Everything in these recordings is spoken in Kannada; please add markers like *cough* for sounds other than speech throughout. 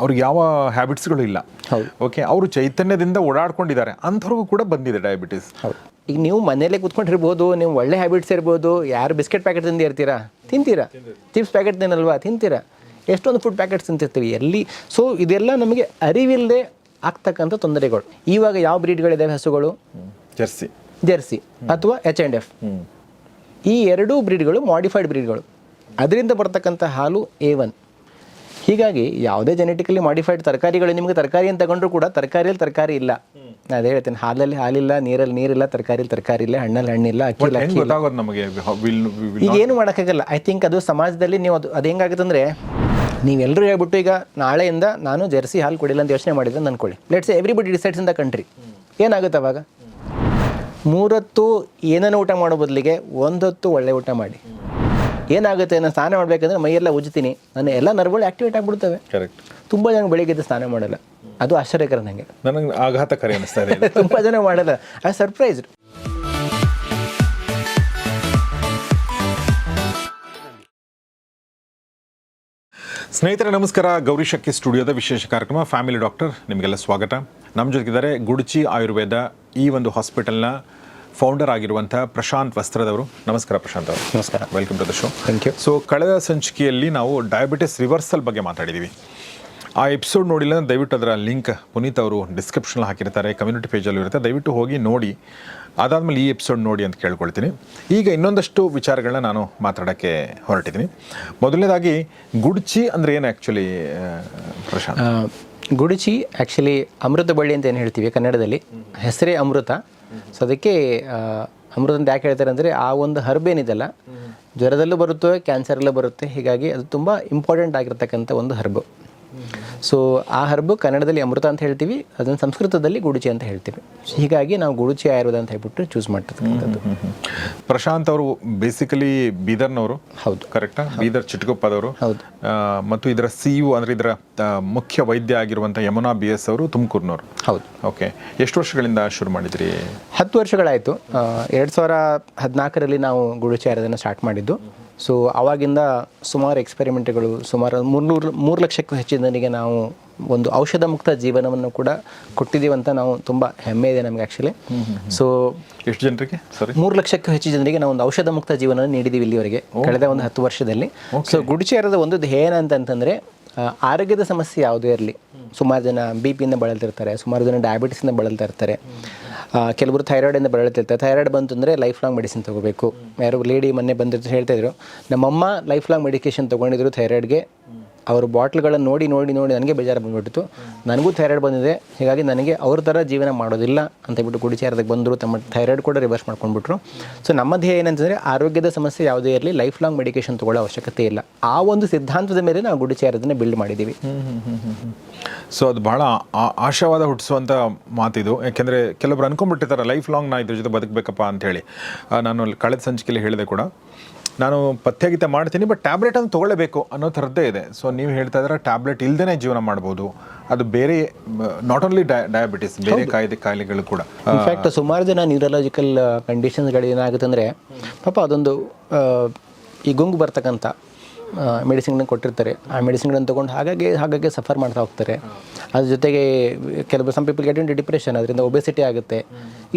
ಅವ್ರಿಗೆ ಯಾವ ಹ್ಯಾಬಿಟ್ಸ್ಗಳು ಇಲ್ಲ. ಓಕೆ ಅವರು ಚೈತನ್ಯದಿಂದ ಓಡಾಡ್ಕೊಂಡಿದ್ದಾರೆ. ಅಂಥವ್ರಿಗೂ ಕೂಡ ಬಂದಿದೆ ಡಯಾಬಿಟಿಸ್ ಈಗ ನೀವು ಮನೆಯಲ್ಲೇ ಕೂತ್ಕೊಂಡಿರ್ಬೋದು ನೀವು ಒಳ್ಳೆ ಹ್ಯಾಬಿಟ್ಸ್ ಇರ್ಬೋದು ಯಾರು ಬಿಸ್ಕೆಟ್ ಪ್ಯಾಕೆಟ್ ತಿಂದು ಇರ್ತೀರಾ? ತಿಂತೀರಾ? ಚಿಪ್ಸ್ ಪ್ಯಾಕೆಟ್ ತಿನ್ನಲ್ವಾ? ತಿಂತೀರಾ? ಎಷ್ಟೊಂದು ಫುಡ್ ಪ್ಯಾಕೆಟ್ಸ್ ತಿಂತಿರ್ತೀವಿ. ಎಲ್ಲಿ ಸೊ ಇದೆಲ್ಲ ನಮಗೆ ಅರಿವಿಲ್ಲದೆ ಆಗ್ತಕ್ಕಂಥ ತೊಂದರೆಗಳು. ಇವಾಗ ಯಾವ ಬ್ರೀಡ್ಗಳಿದ್ದಾವೆ ಹಸುಗಳು? ಜರ್ಸಿ ಜೆರ್ಸಿ ಅಥವಾ ಎಚ್ ಆ್ಯಂಡ್ ಎಫ್ ಈ ಎರಡೂ ಬ್ರೀಡ್ಗಳು ಮಾಡಿಫೈಡ್ ಬ್ರೀಡ್ಗಳು ಅದರಿಂದ ಬರ್ತಕ್ಕಂಥ ಹಾಲು ಎ ಒನ್ ಹೀಗಾಗಿ ಯಾವುದೇ ಜೆನೆಟಿಕಲಿ ಮಾಡಿಫೈಡ್ ತರಕಾರಿಗಳು ನಿಮಗೆ ತರಕಾರಿ ಅಂತ ತಗೊಂಡ್ರು ಕೂಡ ತರಕಾರಿಯಲ್ಲಿ ತರಕಾರಿ ಇಲ್ಲ. ನಾನು ಅದೇ ಹೇಳ್ತೇನೆ ಹಾಲಲ್ಲಿ ಹಾಲಿಲ್ಲ ನೀರಲ್ಲಿ ನೀರಿಲ್ಲ ತರಕಾರಿಯಲ್ಲಿ ತರಕಾರಿ ಇಲ್ಲ ಹಣ್ಣಲ್ಲಿ ಹಣ್ಣಿಲ್ಲ ಅಕ್ಕಿಲ್ಲ ನಮಗೆ? ಈಗ ಏನು ಮಾಡೋಕ್ಕಾಗಲ್ಲ. ಐ ಥಿಂಕ್ ಅದು ಸಮಾಜದಲ್ಲಿ ನೀವು ಅದು ಅದು ಹೆಂಗಾಗುತ್ತೆ ಅಂದರೆ ನೀವೆಲ್ಲರೂ ಹೇಳ್ಬಿಟ್ಟು ಈಗ ನಾಳೆಯಿಂದ ನಾನು ಜೆರ್ಸಿ ಹಾಲು ಕುಡಿಲ್ಲ ಅಂತ ಯೋಚನೆ ಮಾಡಿದ್ರೆ ಅಂತ let's let's everybody decides in the country ಏನಾಗುತ್ತೆ ಅವಾಗ? ಮೂರೊತ್ತು ಏನನ್ನು ಊಟ ಮಾಡೋ ಬದಲಿಗೆ ಒಂದೊತ್ತು ಒಳ್ಳೆ ಊಟ ಮಾಡಿ. ಏನಾಗುತ್ತೆ ನಾನು ಸ್ನಾನ ಮಾಡಬೇಕಂದ್ರೆ ಮೈಯೆಲ್ಲ ಉಜ್ತೀನಿ. ನನ್ನ ಎಲ್ಲ ನರ್ಗಳು ಆಕ್ಟಿವೇಟ್ ಆಗಿಬಿಡ್ತವೆ. ಕರೆಕ್ಟ್ ತುಂಬ ಜನ ಬೆಳಿಗ್ಗೆ ಸ್ನಾನ ಮಾಡಲ್ಲ. ಅದು ಆಶ್ಚರ್ಯಕರ ನನಗೆ ನನಗೆ ಆಘಾತಕಾರಿ ಅನಿಸ್ತಾ ಇದೆ. *laughs* ತುಂಬ ಜನ ಮಾಡಲ್ಲ. ಐ ಸರ್ಪ್ರೈಸ್ಡ್ ಸ್ನೇಹಿತರೆ ನಮಸ್ಕಾರ. ಗೌರಿ ಶಕ್ತಿ ಸ್ಟುಡಿಯೋದ ವಿಶೇಷ ಕಾರ್ಯಕ್ರಮ. ಫ್ಯಾಮಿಲಿ ಡಾಕ್ಟರ್ ನಿಮಗೆಲ್ಲ ಸ್ವಾಗತ. ನಮ್ಮ ಜೊತೆಗಿದ್ದಾರೆ ಗುಡ್ಚಿ ಆಯುರ್ವೇದ ಈ ಒಂದು ಹಾಸ್ಪಿಟಲ್ನ ಫೌಂಡರ್ ಆಗಿರುವಂತಹ ಪ್ರಶಾಂತ್ ವಸ್ತ್ರದವರು ನಮಸ್ಕಾರ ಪ್ರಶಾಂತ್ ಅವರು. ನಮಸ್ಕಾರ. Welcome to the show thank you so ಕಳೆದ ಸಂಚಿಕೆಯಲ್ಲಿ ನಾವು ಡಯಾಬಿಟಿಸ್ ರಿವರ್ಸಲ್ ಬಗ್ಗೆ ಮಾತಾಡಿದ್ದೀವಿ ಆ ಎಪಿಸೋಡ್ ನೋಡಿಲ್ಲ ಅಂದ್ರೆ ದಯವಿಟ್ಟು ಅದರ ಲಿಂಕ್ ಪುನೀತ್ ಅವರು ಡಿಸ್ಕ್ರಿಪ್ಷನ್ ಹಾಕಿರ್ತಾರೆ ಕಮ್ಯುನಿಟಿ ಪೇಜಲ್ಲೂ ಇರುತ್ತೆ. ದಯವಿಟ್ಟು ಹೋಗಿ ನೋಡಿ. ಅದಾದಮೇಲೆ ಈ ಎಪಿಸೋಡ್ ನೋಡಿ ಅಂತ ಕೇಳ್ಕೊಳ್ತೀನಿ. ಈಗ ಇನ್ನೊಂದಷ್ಟು ವಿಚಾರಗಳನ್ನ ನಾನು ಮಾತಾಡೋಕ್ಕೆ ಹೊರಟಿದ್ದೀನಿ ಮೊದಲನೇದಾಗಿ ಗುಡ್ಚಿ ಅಂದರೆ ಏನು ಆ್ಯಕ್ಚುಲಿ ಪ್ರಶಾಂತ್? ಗುಡುಚಿ ಆ್ಯಕ್ಚುಲಿ ಅಮೃತ ಬಳ್ಳಿ ಅಂತ ಏನು ಹೇಳ್ತೀವಿ ಕನ್ನಡದಲ್ಲಿ? ಹೆಸರೇ ಅಮೃತ. ಸೊ ಅದಕ್ಕೆ ಆ, ಅಮೃತ ಅಂತ ಯಾಕೆ ಹೇಳ್ತಾರೆ ಅಂದರೆ ಆ ಒಂದು ಹರ್ಬ್ ಏನಿದೆಲ್ಲ ಜ್ವರದಲ್ಲೂ ಬರುತ್ತೆ ಕ್ಯಾನ್ಸರಲ್ಲೂ ಬರುತ್ತೆ ಹೀಗಾಗಿ ಅದು ತುಂಬ ಇಂಪಾರ್ಟೆಂಟ್ ಆಗಿರ್ತಕ್ಕಂಥ ಒಂದು ಹರ್ಬ್ ಸೊ ಆ ಹರ್ಬು ಕನ್ನಡದಲ್ಲಿ ಅಮೃತ ಅಂತ ಹೇಳ್ತೀವಿ ಅದನ್ನು ಸಂಸ್ಕೃತದಲ್ಲಿ ಗುಡುಚಿ ಅಂತ ಹೇಳ್ತೀವಿ. ಹೀಗಾಗಿ ನಾವು ಗುಡುಚಿ ಆಯುರ್ವೇದ ಅಂತ ಹೇಳ್ಬಿಟ್ಟು ಚೂಸ್ ಮಾಡ್ತಕ್ಕಂಥದ್ದು. ಪ್ರಶಾಂತ್ ಅವರು ಬೇಸಿಕಲಿ ಬೀದರ್ನವರು. ಹೌದು. ಕರೆಕ್ಟಾ ಬೀದರ್ ಚಿಟ್ಕೊಪ್ಪದವರು ಹೌದು. ಮತ್ತು ಇದರ ಸಿ ಯು ಅಂದರೆ ಇದರ ಮುಖ್ಯ ವೈದ್ಯ ಆಗಿರುವಂಥ ಯಮುನಾ ಬಿ ಎಸ್ ಅವರು ತುಮಕೂರಿನವರು. ಹೌದು. ಓಕೆ ಎಷ್ಟು ವರ್ಷಗಳಿಂದ ಶುರು ಮಾಡಿದ್ರಿ? ಹತ್ತು ವರ್ಷಗಳಾಯಿತು. ಎರಡು ಸಾವಿರ ಹದಿನಾಲ್ಕರಲ್ಲಿ ನಾವು ಗುಡುಚಿ ಆಯುರ್ವೇದನ ಸ್ಟಾರ್ಟ್ ಮಾಡಿದ್ದು. ಸೊ ಆವಾಗಿಂದ ಸುಮಾರು ಎಕ್ಸ್ಪೆರಿಮೆಂಟ್ಗಳು ಸುಮಾರು ಮೂರ್ನೂರು ಮೂರು ಲಕ್ಷಕ್ಕೂ ಹೆಚ್ಚಿನ ಜನರಿಗೆ ನಾವು ಒಂದು ಔಷಧ ಮುಕ್ತ ಜೀವನವನ್ನು ಕೂಡ ಕೊಟ್ಟಿದ್ದೀವಿ ಅಂತ ನಾವು ತುಂಬ ಹೆಮ್ಮೆ ಇದೆ ನಮಗೆ ಆ್ಯಕ್ಚುಲಿ ಸೊ ಎಷ್ಟು ಜನರಿಗೆ? ಸರಿ ಮೂರು ಲಕ್ಷಕ್ಕೂ ಹೆಚ್ಚು ಜನರಿಗೆ ನಾವು ಒಂದು ಔಷಧ ಮುಕ್ತ ಜೀವನ ನೀಡಿದ್ದೀವಿ ಇಲ್ಲಿವರೆಗೆ ಕಳೆದ ಒಂದು ಹತ್ತು ವರ್ಷದಲ್ಲಿ. ಸೊ ಗುಡಿಚೇರದ ಒಂದು ಆ, ಆರೋಗ್ಯದ ಸಮಸ್ಯೆ ಯಾವುದೇ ಇರಲಿ. ಸುಮಾರು ಜನ ಬಿ ಪಿಯಿಂದ ಬಳಲ್ತಿರ್ತಾರೆ ಸುಮಾರು ಜನ ಡಯಾಬಿಟಿಸಿಂದ ಬಳಲ್ತಾ ಇರ್ತಾರೆ ಕೆಲವರು ಥೈರಾಯ್ಡಿಂದ ಬಳಲ್ತಿರ್ತಾರೆ ಥೈರಾಯ್ಡ್ ಬಂತು ಅಂದರೆ ಲೈಫ್ ಲಾಂಗ್ ಮೆಡಿಸಿನ್ ತೊಗೋಬೇಕು. ಯಾರು ಲೇಡಿ ಮೊನ್ನೆ ಬಂದಿರ್ತಾರೆ ಹೇಳ್ತಾಯಿದ್ರು ನಮ್ಮಮ್ಮ ಲೈಫ್ ಲಾಂಗ್ ಮೆಡಿಕೇಶನ್ ತೊಗೊಂಡಿದ್ರು ಥೈರಾಯ್ಡ್ಗೆ ಅವ್ರ ಬಾಟ್ಲ್ಗಳನ್ನು ನೋಡಿ ನೋಡಿ ನೋಡಿ ನನಗೆ ಬೇಜಾರು ಬಂದುಬಿಟ್ಟಿತ್ತು. ನನಗೂ ಥೈರಾಯ್ಡ್ ಬಂದಿದೆ. ಹೀಗಾಗಿ ನನಗೆ ಅವ್ರ ಥರ ಜೀವನ ಮಾಡೋದಿಲ್ಲ ಅಂತ ಹೇಳ್ಬಿಟ್ಟು ಗುಡಿಚಾರದಾಗ ಬಂದರು. ತಮ್ಮ ಥೈರಾಯ್ಡ್ ಕೂಡ ರಿವರ್ಸ್ ಮಾಡ್ಕೊಂಡ್ಬಿಟ್ರು. ಸೊ ನಮ್ಮ ಧ್ಯೇಯ ಏನಂತಂದರೆ ಆರೋಗ್ಯದ ಸಮಸ್ಯೆ ಯಾವುದೇ ಇರಲಿ ಲೈಫ್ ಲಾಂಗ್ ಮೆಡಿಕೇಶನ್ ತೊಗೊಳ್ಳೋ ಅವಶ್ಯಕತೆ ಇಲ್ಲ. ಆ ಒಂದು ಸಿದ್ಧಾಂತದ ಮೇಲೆ ನಾವು ಗುಡಿಚಾರದನ್ನ ಬಿಲ್ಡ್ ಮಾಡಿದ್ದೀವಿ ಸೊ ಅದು ಬಹಳ ಆಶಾವಾದ ಹುಟ್ಟಿಸುವಂಥ ಮಾತಿದು. ಯಾಕೆಂದರೆ ಕೆಲವರು ಅನ್ಕೊಂಡ್ಬಿಟ್ಟಿರ್ತಾರೆ ಲೈಫ್ ಲಾಂಗ್ ನಾ ಇದ್ರ ಜೊತೆ ಬದುಕಬೇಕಪ್ಪ ಅಂತ ಹೇಳಿ ನಾನು ಕಳೆದ ಸಂಚಿಕೆಯಲ್ಲಿ ಹೇಳಿದೆ ಕೂಡ. ನಾನು ಪಥ್ಯಗೀತೆ ಮಾಡ್ತೀನಿ ಬಟ್ ಟ್ಯಾಬ್ಲೆಟ್ ಅನ್ನು ತೊಗೊಳ್ಳೇಬೇಕು ಅನ್ನೋ ಥರದ್ದೇ ಇದೆ. ಸೊ ನೀವು ಹೇಳ್ತಾ ಇದ್ರೆ ಟ್ಯಾಬ್ಲೆಟ್ ಇಲ್ಲದೇ ಜೀವನ ಮಾಡ್ಬೋದು. ಅದು ಬೇರೆ ನಾಟ್ ಓನ್ಲಿ ಡಯಾಬಿಟಿಸ್ ಬೇರೆ ಕಾಯ್ದೆ ಕಾಯಿಲೆಗಳು ಕೂಡ. ಇನ್ಫ್ಯಾಕ್ಟ್ ಸುಮಾರು ಜನ ನ್ಯೂರಲಾಜಿಕಲ್ ಕಂಡೀಷನ್ಸ್ಗಳು ಏನಾಗುತ್ತೆ ಅಂದರೆ ಪಾಪ ಅದೊಂದು ಈ ಗುಂಗು ಬರ್ತಕ್ಕಂಥ ಮೆಡಿಸಿನ್ಗಳನ್ನ ಕೊಟ್ಟಿರ್ತಾರೆ. ಆ ಮೆಡಿಸಿನ್ಗಳನ್ನು ತೊಗೊಂಡು ಹಾಗಾಗಿ ಹಾಗಾಗಿ ಸಫರ್ ಮಾಡ್ತಾ ಹೋಗ್ತಾರೆ. ಅದ್ರ ಜೊತೆಗೆ ಕೆಲವು some people get to depression ಅದರಿಂದ ಒಬೆಸಿಟಿ ಆಗುತ್ತೆ.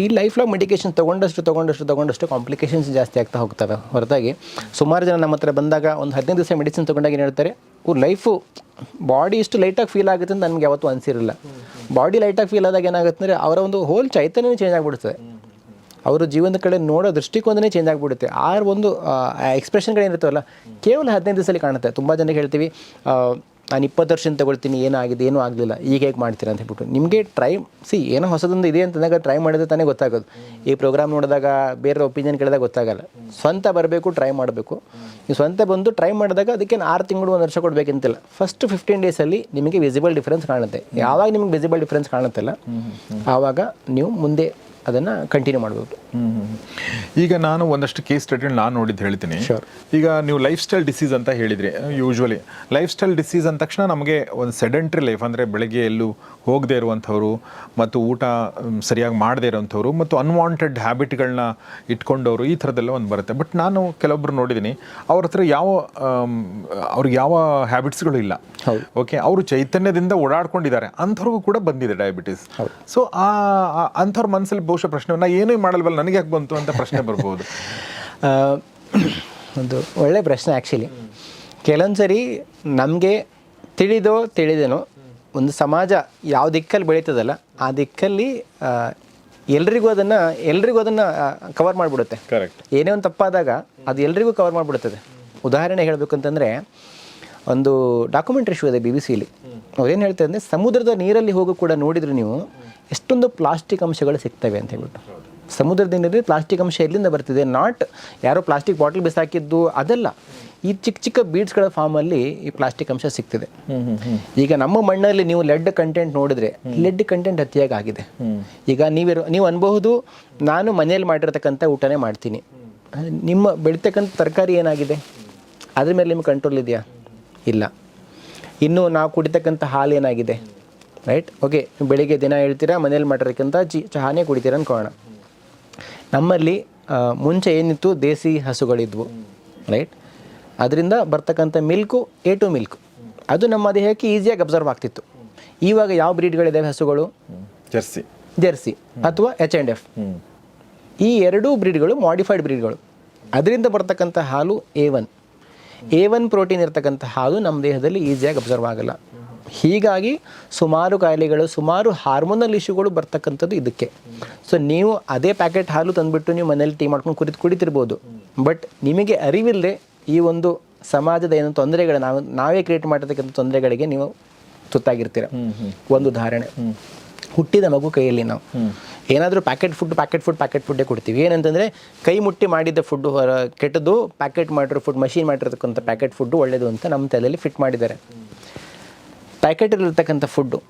ಈ ಲೈಫ್ ಲಾಂಗ್ ಮೆಡಿಕೇಶನ್ ತೊಗೊಂಡಷ್ಟು ತೊಗೊಂಡಷ್ಟು ತೊಗೊಂಡಷ್ಟು ಕಾಂಪ್ಲಿಕೇಶನ್ಸ್ ಜಾಸ್ತಿ ಆಗ್ತಾ ಹೋಗ್ತವೆ. ಹೊರತಾಗಿ ಸುಮಾರು ಜನ ನಮ್ಮ ಹತ್ರ ಬಂದಾಗ ಒಂದು ಹದಿನೈದು ದಿವಸ ಮೆಡಿಸಿನ್ ತೊಗೊಂಡಾಗ ಏನು ಹೇಳ್ತಾರೆ ಅವ್ರ ಲೈಫು ಬಾಡಿ ಇಷ್ಟು ಲೈಟಾಗಿ ಫೀಲ್ ಆಗುತ್ತೆ ಅಂತ ನನಗೆ ಯಾವತ್ತೂ ಅನಿಸಿರಲ್ಲ. ಬಾಡಿ ಲೈಟಾಗಿ ಫೀಲ್ ಆದಾಗ ಏನಾಗುತ್ತೆ ಅಂದರೆ, ಅವರ ಒಂದು ಹೋಲ್ ಚೈತನ್ಯ ಚೇಂಜ್ ಆಗಿಬಿಡುತ್ತೆ. ಅವರು ಜೀವನದ ಕಡೆ ನೋಡೋ ದೃಷ್ಟಿಕೋನನೇ ಚೇಂಜ್ ಆಗಿಬಿಡುತ್ತೆ. ಆ ಒಂದು ಎಕ್ಸ್ಪ್ರೆಷನ್ಗಳೇನಿರ್ತಾವಲ್ಲ ಕೇವಲ ಹದಿನೈದು ದಿವಸದಲ್ಲಿ ಕಾಣುತ್ತೆ. ತುಂಬ ಜನಕ್ಕೆ ಹೇಳ್ತೀವಿ ನಾನು ಇಪ್ಪತ್ತು ವರ್ಷದಿಂದ ತಗೊಳ್ತೀನಿ ಏನಾಗಿದೆ ಏನೂ ಆಗಲಿಲ್ಲ ಈಗ ಹೇಗೆ ಮಾಡ್ತೀರಾ ಅಂತ ಹೇಳ್ಬಿಟ್ಟು. ನಿಮಗೆ ಟ್ರೈ ಸಿ ಏನೋ ಹೊಸದೊಂದು ಇದೆ ಅಂತಂದಾಗ ಟ್ರೈ ಮಾಡಿದ್ರೆ ತಾನೇ ಗೊತ್ತಾಗೋದು. ಈ ಪ್ರೋಗ್ರಾಮ್ ನೋಡಿದಾಗ ಬೇರೆ ಒಪಿನಿಯನ್ ಕೇಳಿದಾಗ ಗೊತ್ತಾಗಲ್ಲ. ಸ್ವಂತ ಬರಬೇಕು ಟ್ರೈ ಮಾಡಬೇಕು. ನೀವು ಸ್ವಂತ ಬಂದು ಟ್ರೈ ಮಾಡಿದಾಗ ಅದಕ್ಕೆ ಆರು ತಿಂಗಳು ಒಂದು ವರ್ಷ ಕೊಡಬೇಕಂತಿಲ್ಲ. ಫಸ್ಟ್ ಫಿಫ್ಟೀನ್ ಡೇಸಲ್ಲಿ ನಿಮಗೆ ವಿಸಿಬಲ್ ಡಿಫ್ರೆನ್ಸ್ ಕಾಣುತ್ತೆ. ಯಾವಾಗ ನಿಮಗೆ ವಿಸಿಬಲ್ ಡಿಫ್ರೆನ್ಸ್ ಕಾಣುತ್ತಲ್ಲ ಆವಾಗ ನೀವು ಮುಂದೆ ಅದನ್ನು ಕಂಟಿನ್ಯೂ ಮಾಡ್ಬೋದು ಈಗ ನಾನು ಒಂದಷ್ಟು ಕೇಸ್ ಸ್ಟಡಿ ನಾನು ನೋಡಿದ್ದು ಹೇಳ್ತೀನಿ. ಈಗ ನೀವು ಲೈಫ್ ಸ್ಟೈಲ್ ಡಿಸೀಸ್ ಅಂತ ಹೇಳಿದ್ರಿ ಯೂಶ್ವಲಿ ಲೈಫ್ ಸ್ಟೈಲ್ ಡಿಸೀಸ್ ಅಂದ ತಕ್ಷಣ ನಮಗೆ ಒಂದು ಸೆಡೆಂಟ್ರಿ ಲೈಫ್ ಅಂದರೆ ಬೆಳಗ್ಗೆ ಎಲ್ಲೂ ಹೋಗದೇ ಇರುವಂಥವ್ರು ಮತ್ತು ಊಟ ಸರಿಯಾಗಿ ಮಾಡದೇ ಇರೋವಂಥವ್ರು ಮತ್ತು ಅನ್ವಾಂಟೆಡ್ ಹ್ಯಾಬಿಟ್ಗಳನ್ನ ಇಟ್ಕೊಂಡವರು ಈ ಥರದ್ದೆಲ್ಲ ಒಂದು ಬರುತ್ತೆ. ಬಟ್ ನಾನು ಕೆಲವೊಬ್ರು ನೋಡಿದ್ದೀನಿ ಅವ್ರ ಹತ್ರ ಯಾವ ಅವ್ರಿಗೆ ಯಾವ ಹ್ಯಾಬಿಟ್ಸ್ಗಳು ಇಲ್ಲ. ಓಕೆ ಅವರು ಚೈತನ್ಯದಿಂದ ಓಡಾಡ್ಕೊಂಡಿದ್ದಾರೆ. ಅಂಥವ್ರಿಗೂ ಕೂಡ ಬಂದಿದೆ ಡಯಾಬಿಟಿಸ್ ಸೊ ಆ ಆ- ಅಂಥವ್ರ ಮನಸ್ಸಲ್ಲಿ ಬಹುಶಃ ಪ್ರಶ್ನೆ ನಾ ಏನೂ ಮಾಡಲ್ವಲ್ಲ ನನಗೆ ಯಾಕೆ ಬಂತು ಅಂತ ಪ್ರಶ್ನೆ ಬರ್ಬೋದು. *laughs* ಒಂದು ಒಳ್ಳೆ ಪ್ರಶ್ನೆ ಆ್ಯಕ್ಚುಲಿ ಕೆಲವೊಂದು ಸರಿ ನಮಗೆ ತಿಳಿದೋ ತಿಳಿದೇನೋ ಒಂದು ಸಮಾಜ ಯಾವ ದಿಕ್ಕಲ್ಲಿ ಬೆಳೀತದಲ್ಲ ಆ ದಿಕ್ಕಲ್ಲಿ ಎಲ್ರಿಗೂ ಅದನ್ನು ಎಲ್ರಿಗೂ ಅದನ್ನು ಕವರ್ ಮಾಡಿಬಿಡುತ್ತೆ. ಕರೆಕ್ಟ್ ಏನೇ ಒಂದು ತಪ್ಪಾದಾಗ ಅದು ಎಲ್ರಿಗೂ ಕವರ್ ಮಾಡಿಬಿಡುತ್ತದೆ ಉದಾಹರಣೆ ಹೇಳಬೇಕು ಅಂತಂದರೆ ಒಂದು ಡಾಕ್ಯುಮೆಂಟ್ರಿ ಶೋ ಇದೆ ಬಿ ಬಿ ಸಿಲಿ ಅವ್ರೇನು ಹೇಳ್ತಾರೆ ಅಂದರೆ ಸಮುದ್ರದ ನೀರಲ್ಲಿ ಹೋಗೋ ಕೂಡ ನೋಡಿದರೆ ನೀವು ಎಷ್ಟೊಂದು ಪ್ಲಾಸ್ಟಿಕ್ ಅಂಶಗಳು ಸಿಗ್ತವೆ ಅಂತ ಹೇಳ್ಬಿಟ್ಟು. ಸಮುದ್ರದ ನೀರಲ್ಲಿ ಪ್ಲಾಸ್ಟಿಕ್ ಅಂಶ ಎಲ್ಲಿಂದ ಬರ್ತಿದೆ? ನಾಟ್ ಯಾರೋ ಪ್ಲಾಸ್ಟಿಕ್ ಬಾಟಲ್ ಬಿಸಾಕಿದ್ದು ಅದಲ್ಲ. ಈ ಚಿಕ್ಕ ಚಿಕ್ಕ ಬೀಡ್ಸ್ಗಳ ಫಾರ್ಮಲ್ಲಿ ಈ ಪ್ಲಾಸ್ಟಿಕ್ ಅಂಶ ಸಿಗ್ತಿದೆ. ಈಗ ನಮ್ಮ ಮಣ್ಣಲ್ಲಿ ನೀವು ಲೆಡ್ ಕಂಟೆಂಟ್ ನೋಡಿದ್ರೆ ಲೆಡ್ ಕಂಟೆಂಟ್ ಅತಿಯಾಗಿ ಆಗಿದೆ. ಈಗ ನೀವಿರೋ ನೀವು ಅನ್ಬಹುದು ನಾನು ಮನೆಯಲ್ಲಿ ಮಾಡಿರ್ತಕ್ಕಂಥ ಊಟನೇ ಮಾಡ್ತೀನಿ. ನಿಮ್ಮ ಬೆಳಿತಕ್ಕಂಥ ತರಕಾರಿ ಏನಾಗಿದೆ? ಅದ್ರ ಮೇಲೆ ನಿಮ್ಗೆ ಕಂಟ್ರೋಲ್ ಇದೆಯಾ? ಇಲ್ಲ. ಇನ್ನು ನಾವು ಕುಡಿತಕ್ಕಂಥ ಹಾಲು ಏನಾಗಿದೆ? ರೈಟ್ ಓಕೆ ಬೆಳಿಗ್ಗೆ ದಿನ ಹೇಳ್ತೀರಾ ಮನೇಲಿ ಮಾಡಿರೋಕ್ಕಿಂತ ಚಿ ಚಹಾನೇ ಕುಡಿತೀರ ಅನ್ಕೋಣ ನಮ್ಮಲ್ಲಿ ಮುಂಚೆ ಏನಿತ್ತು? ದೇಸಿ ಹಸುಗಳಿದ್ವು. ರೈಟ್ ಅದರಿಂದ ಬರ್ತಕ್ಕಂಥ ಮಿಲ್ಕು ಎ ಟು ಮಿಲ್ಕ್. ಅದು ನಮ್ಮ ದೇಹಕ್ಕೆ ಈಸಿಯಾಗಿ ಅಬ್ಸರ್ವ್ ಆಗ್ತಿತ್ತು. ಇವಾಗ ಯಾವ ಬ್ರೀಡ್ಗಳಿದ್ದಾವೆ ಹಸುಗಳು? ಜರ್ಸಿ. ಜೆರ್ಸಿ ಅಥವಾ ಎಚ್ ಆ್ಯಂಡ್ ಎಫ್ ಈ ಎರಡೂ ಬ್ರೀಡ್ಗಳು ಮಾಡಿಫೈಡ್ ಬ್ರೀಡ್ಗಳು. ಅದರಿಂದ ಬರ್ತಕ್ಕಂಥ ಹಾಲು A one A one protein ಇರ್ತಕ್ಕಂಥ ಹಾಲು ನಮ್ಮ ದೇಹದಲ್ಲಿ ಈಸಿಯಾಗಿ ಅಬ್ಸರ್ವ್ ಆಗಲ್ಲ. ಹೀಗಾಗಿ ಸುಮಾರು ಕಾಯಿಲೆಗಳು ಸುಮಾರು ಹಾರ್ಮೋನಲ್ ಇಶ್ಯೂಗಳು ಬರ್ತಕ್ಕಂಥದ್ದು ಇದಕ್ಕೆ. ಸೊ ನೀವು ಅದೇ ಪ್ಯಾಕೆಟ್ ಹಾಲು ತಂದುಬಿಟ್ಟು ನೀವು ಮನೇಲಿ ಟೀ ಮಾಡ್ಕೊಂಡು ಕುರಿತು ಕುಡಿತಿರ್ಬೋದು. ಬಟ್ ನಿಮಗೆ ಅರಿವಿಲ್ಲದೆ ಈ ಒಂದು ಸಮಾಜದ ಏನು ತೊಂದರೆಗಳು ನಾವು ನಾವೇ ಕ್ರಿಯೇಟ್ ಮಾಡಿರ್ತಕ್ಕಂಥ ತೊಂದರೆಗಳಿಗೆ ನೀವು ತುತ್ತಾಗಿರ್ತೀರ. ಒಂದು ಉದಾಹರಣೆ. ಹುಟ್ಟಿದ ಮಗು ಕೈಯಲ್ಲಿ ನಾವು. ಏನಾದರೂ packet food packet food packet ಫುಡ್ಡೇ ಕೊಡ್ತೀವಿ. ಏನಂತಂದರೆ ಕೈ ಮುಟ್ಟಿ ಮಾಡಿದ್ದ ಫುಡ್ ಕೆಟ್ಟದ್ದು ಪ್ಯಾಕೆಟ್ ಮಾಡಿರೋ ಫುಡ್ ಮಷೀನ್ ಮಾಡಿರ್ತಕ್ಕಂಥ ಪ್ಯಾಕೆಟ್ ಫುಡ್ಡು ಒಳ್ಳೆಯದು ಅಂತ ನಮ್ಮ ತಲೆಯಲ್ಲಿ ಫಿಟ್ ಮಾಡಿದ್ದಾರೆ. ಪ್ಯಾಕೆಟಲ್ಲಿರ್ತಕ್ಕಂಥ ಫುಡ್ಡು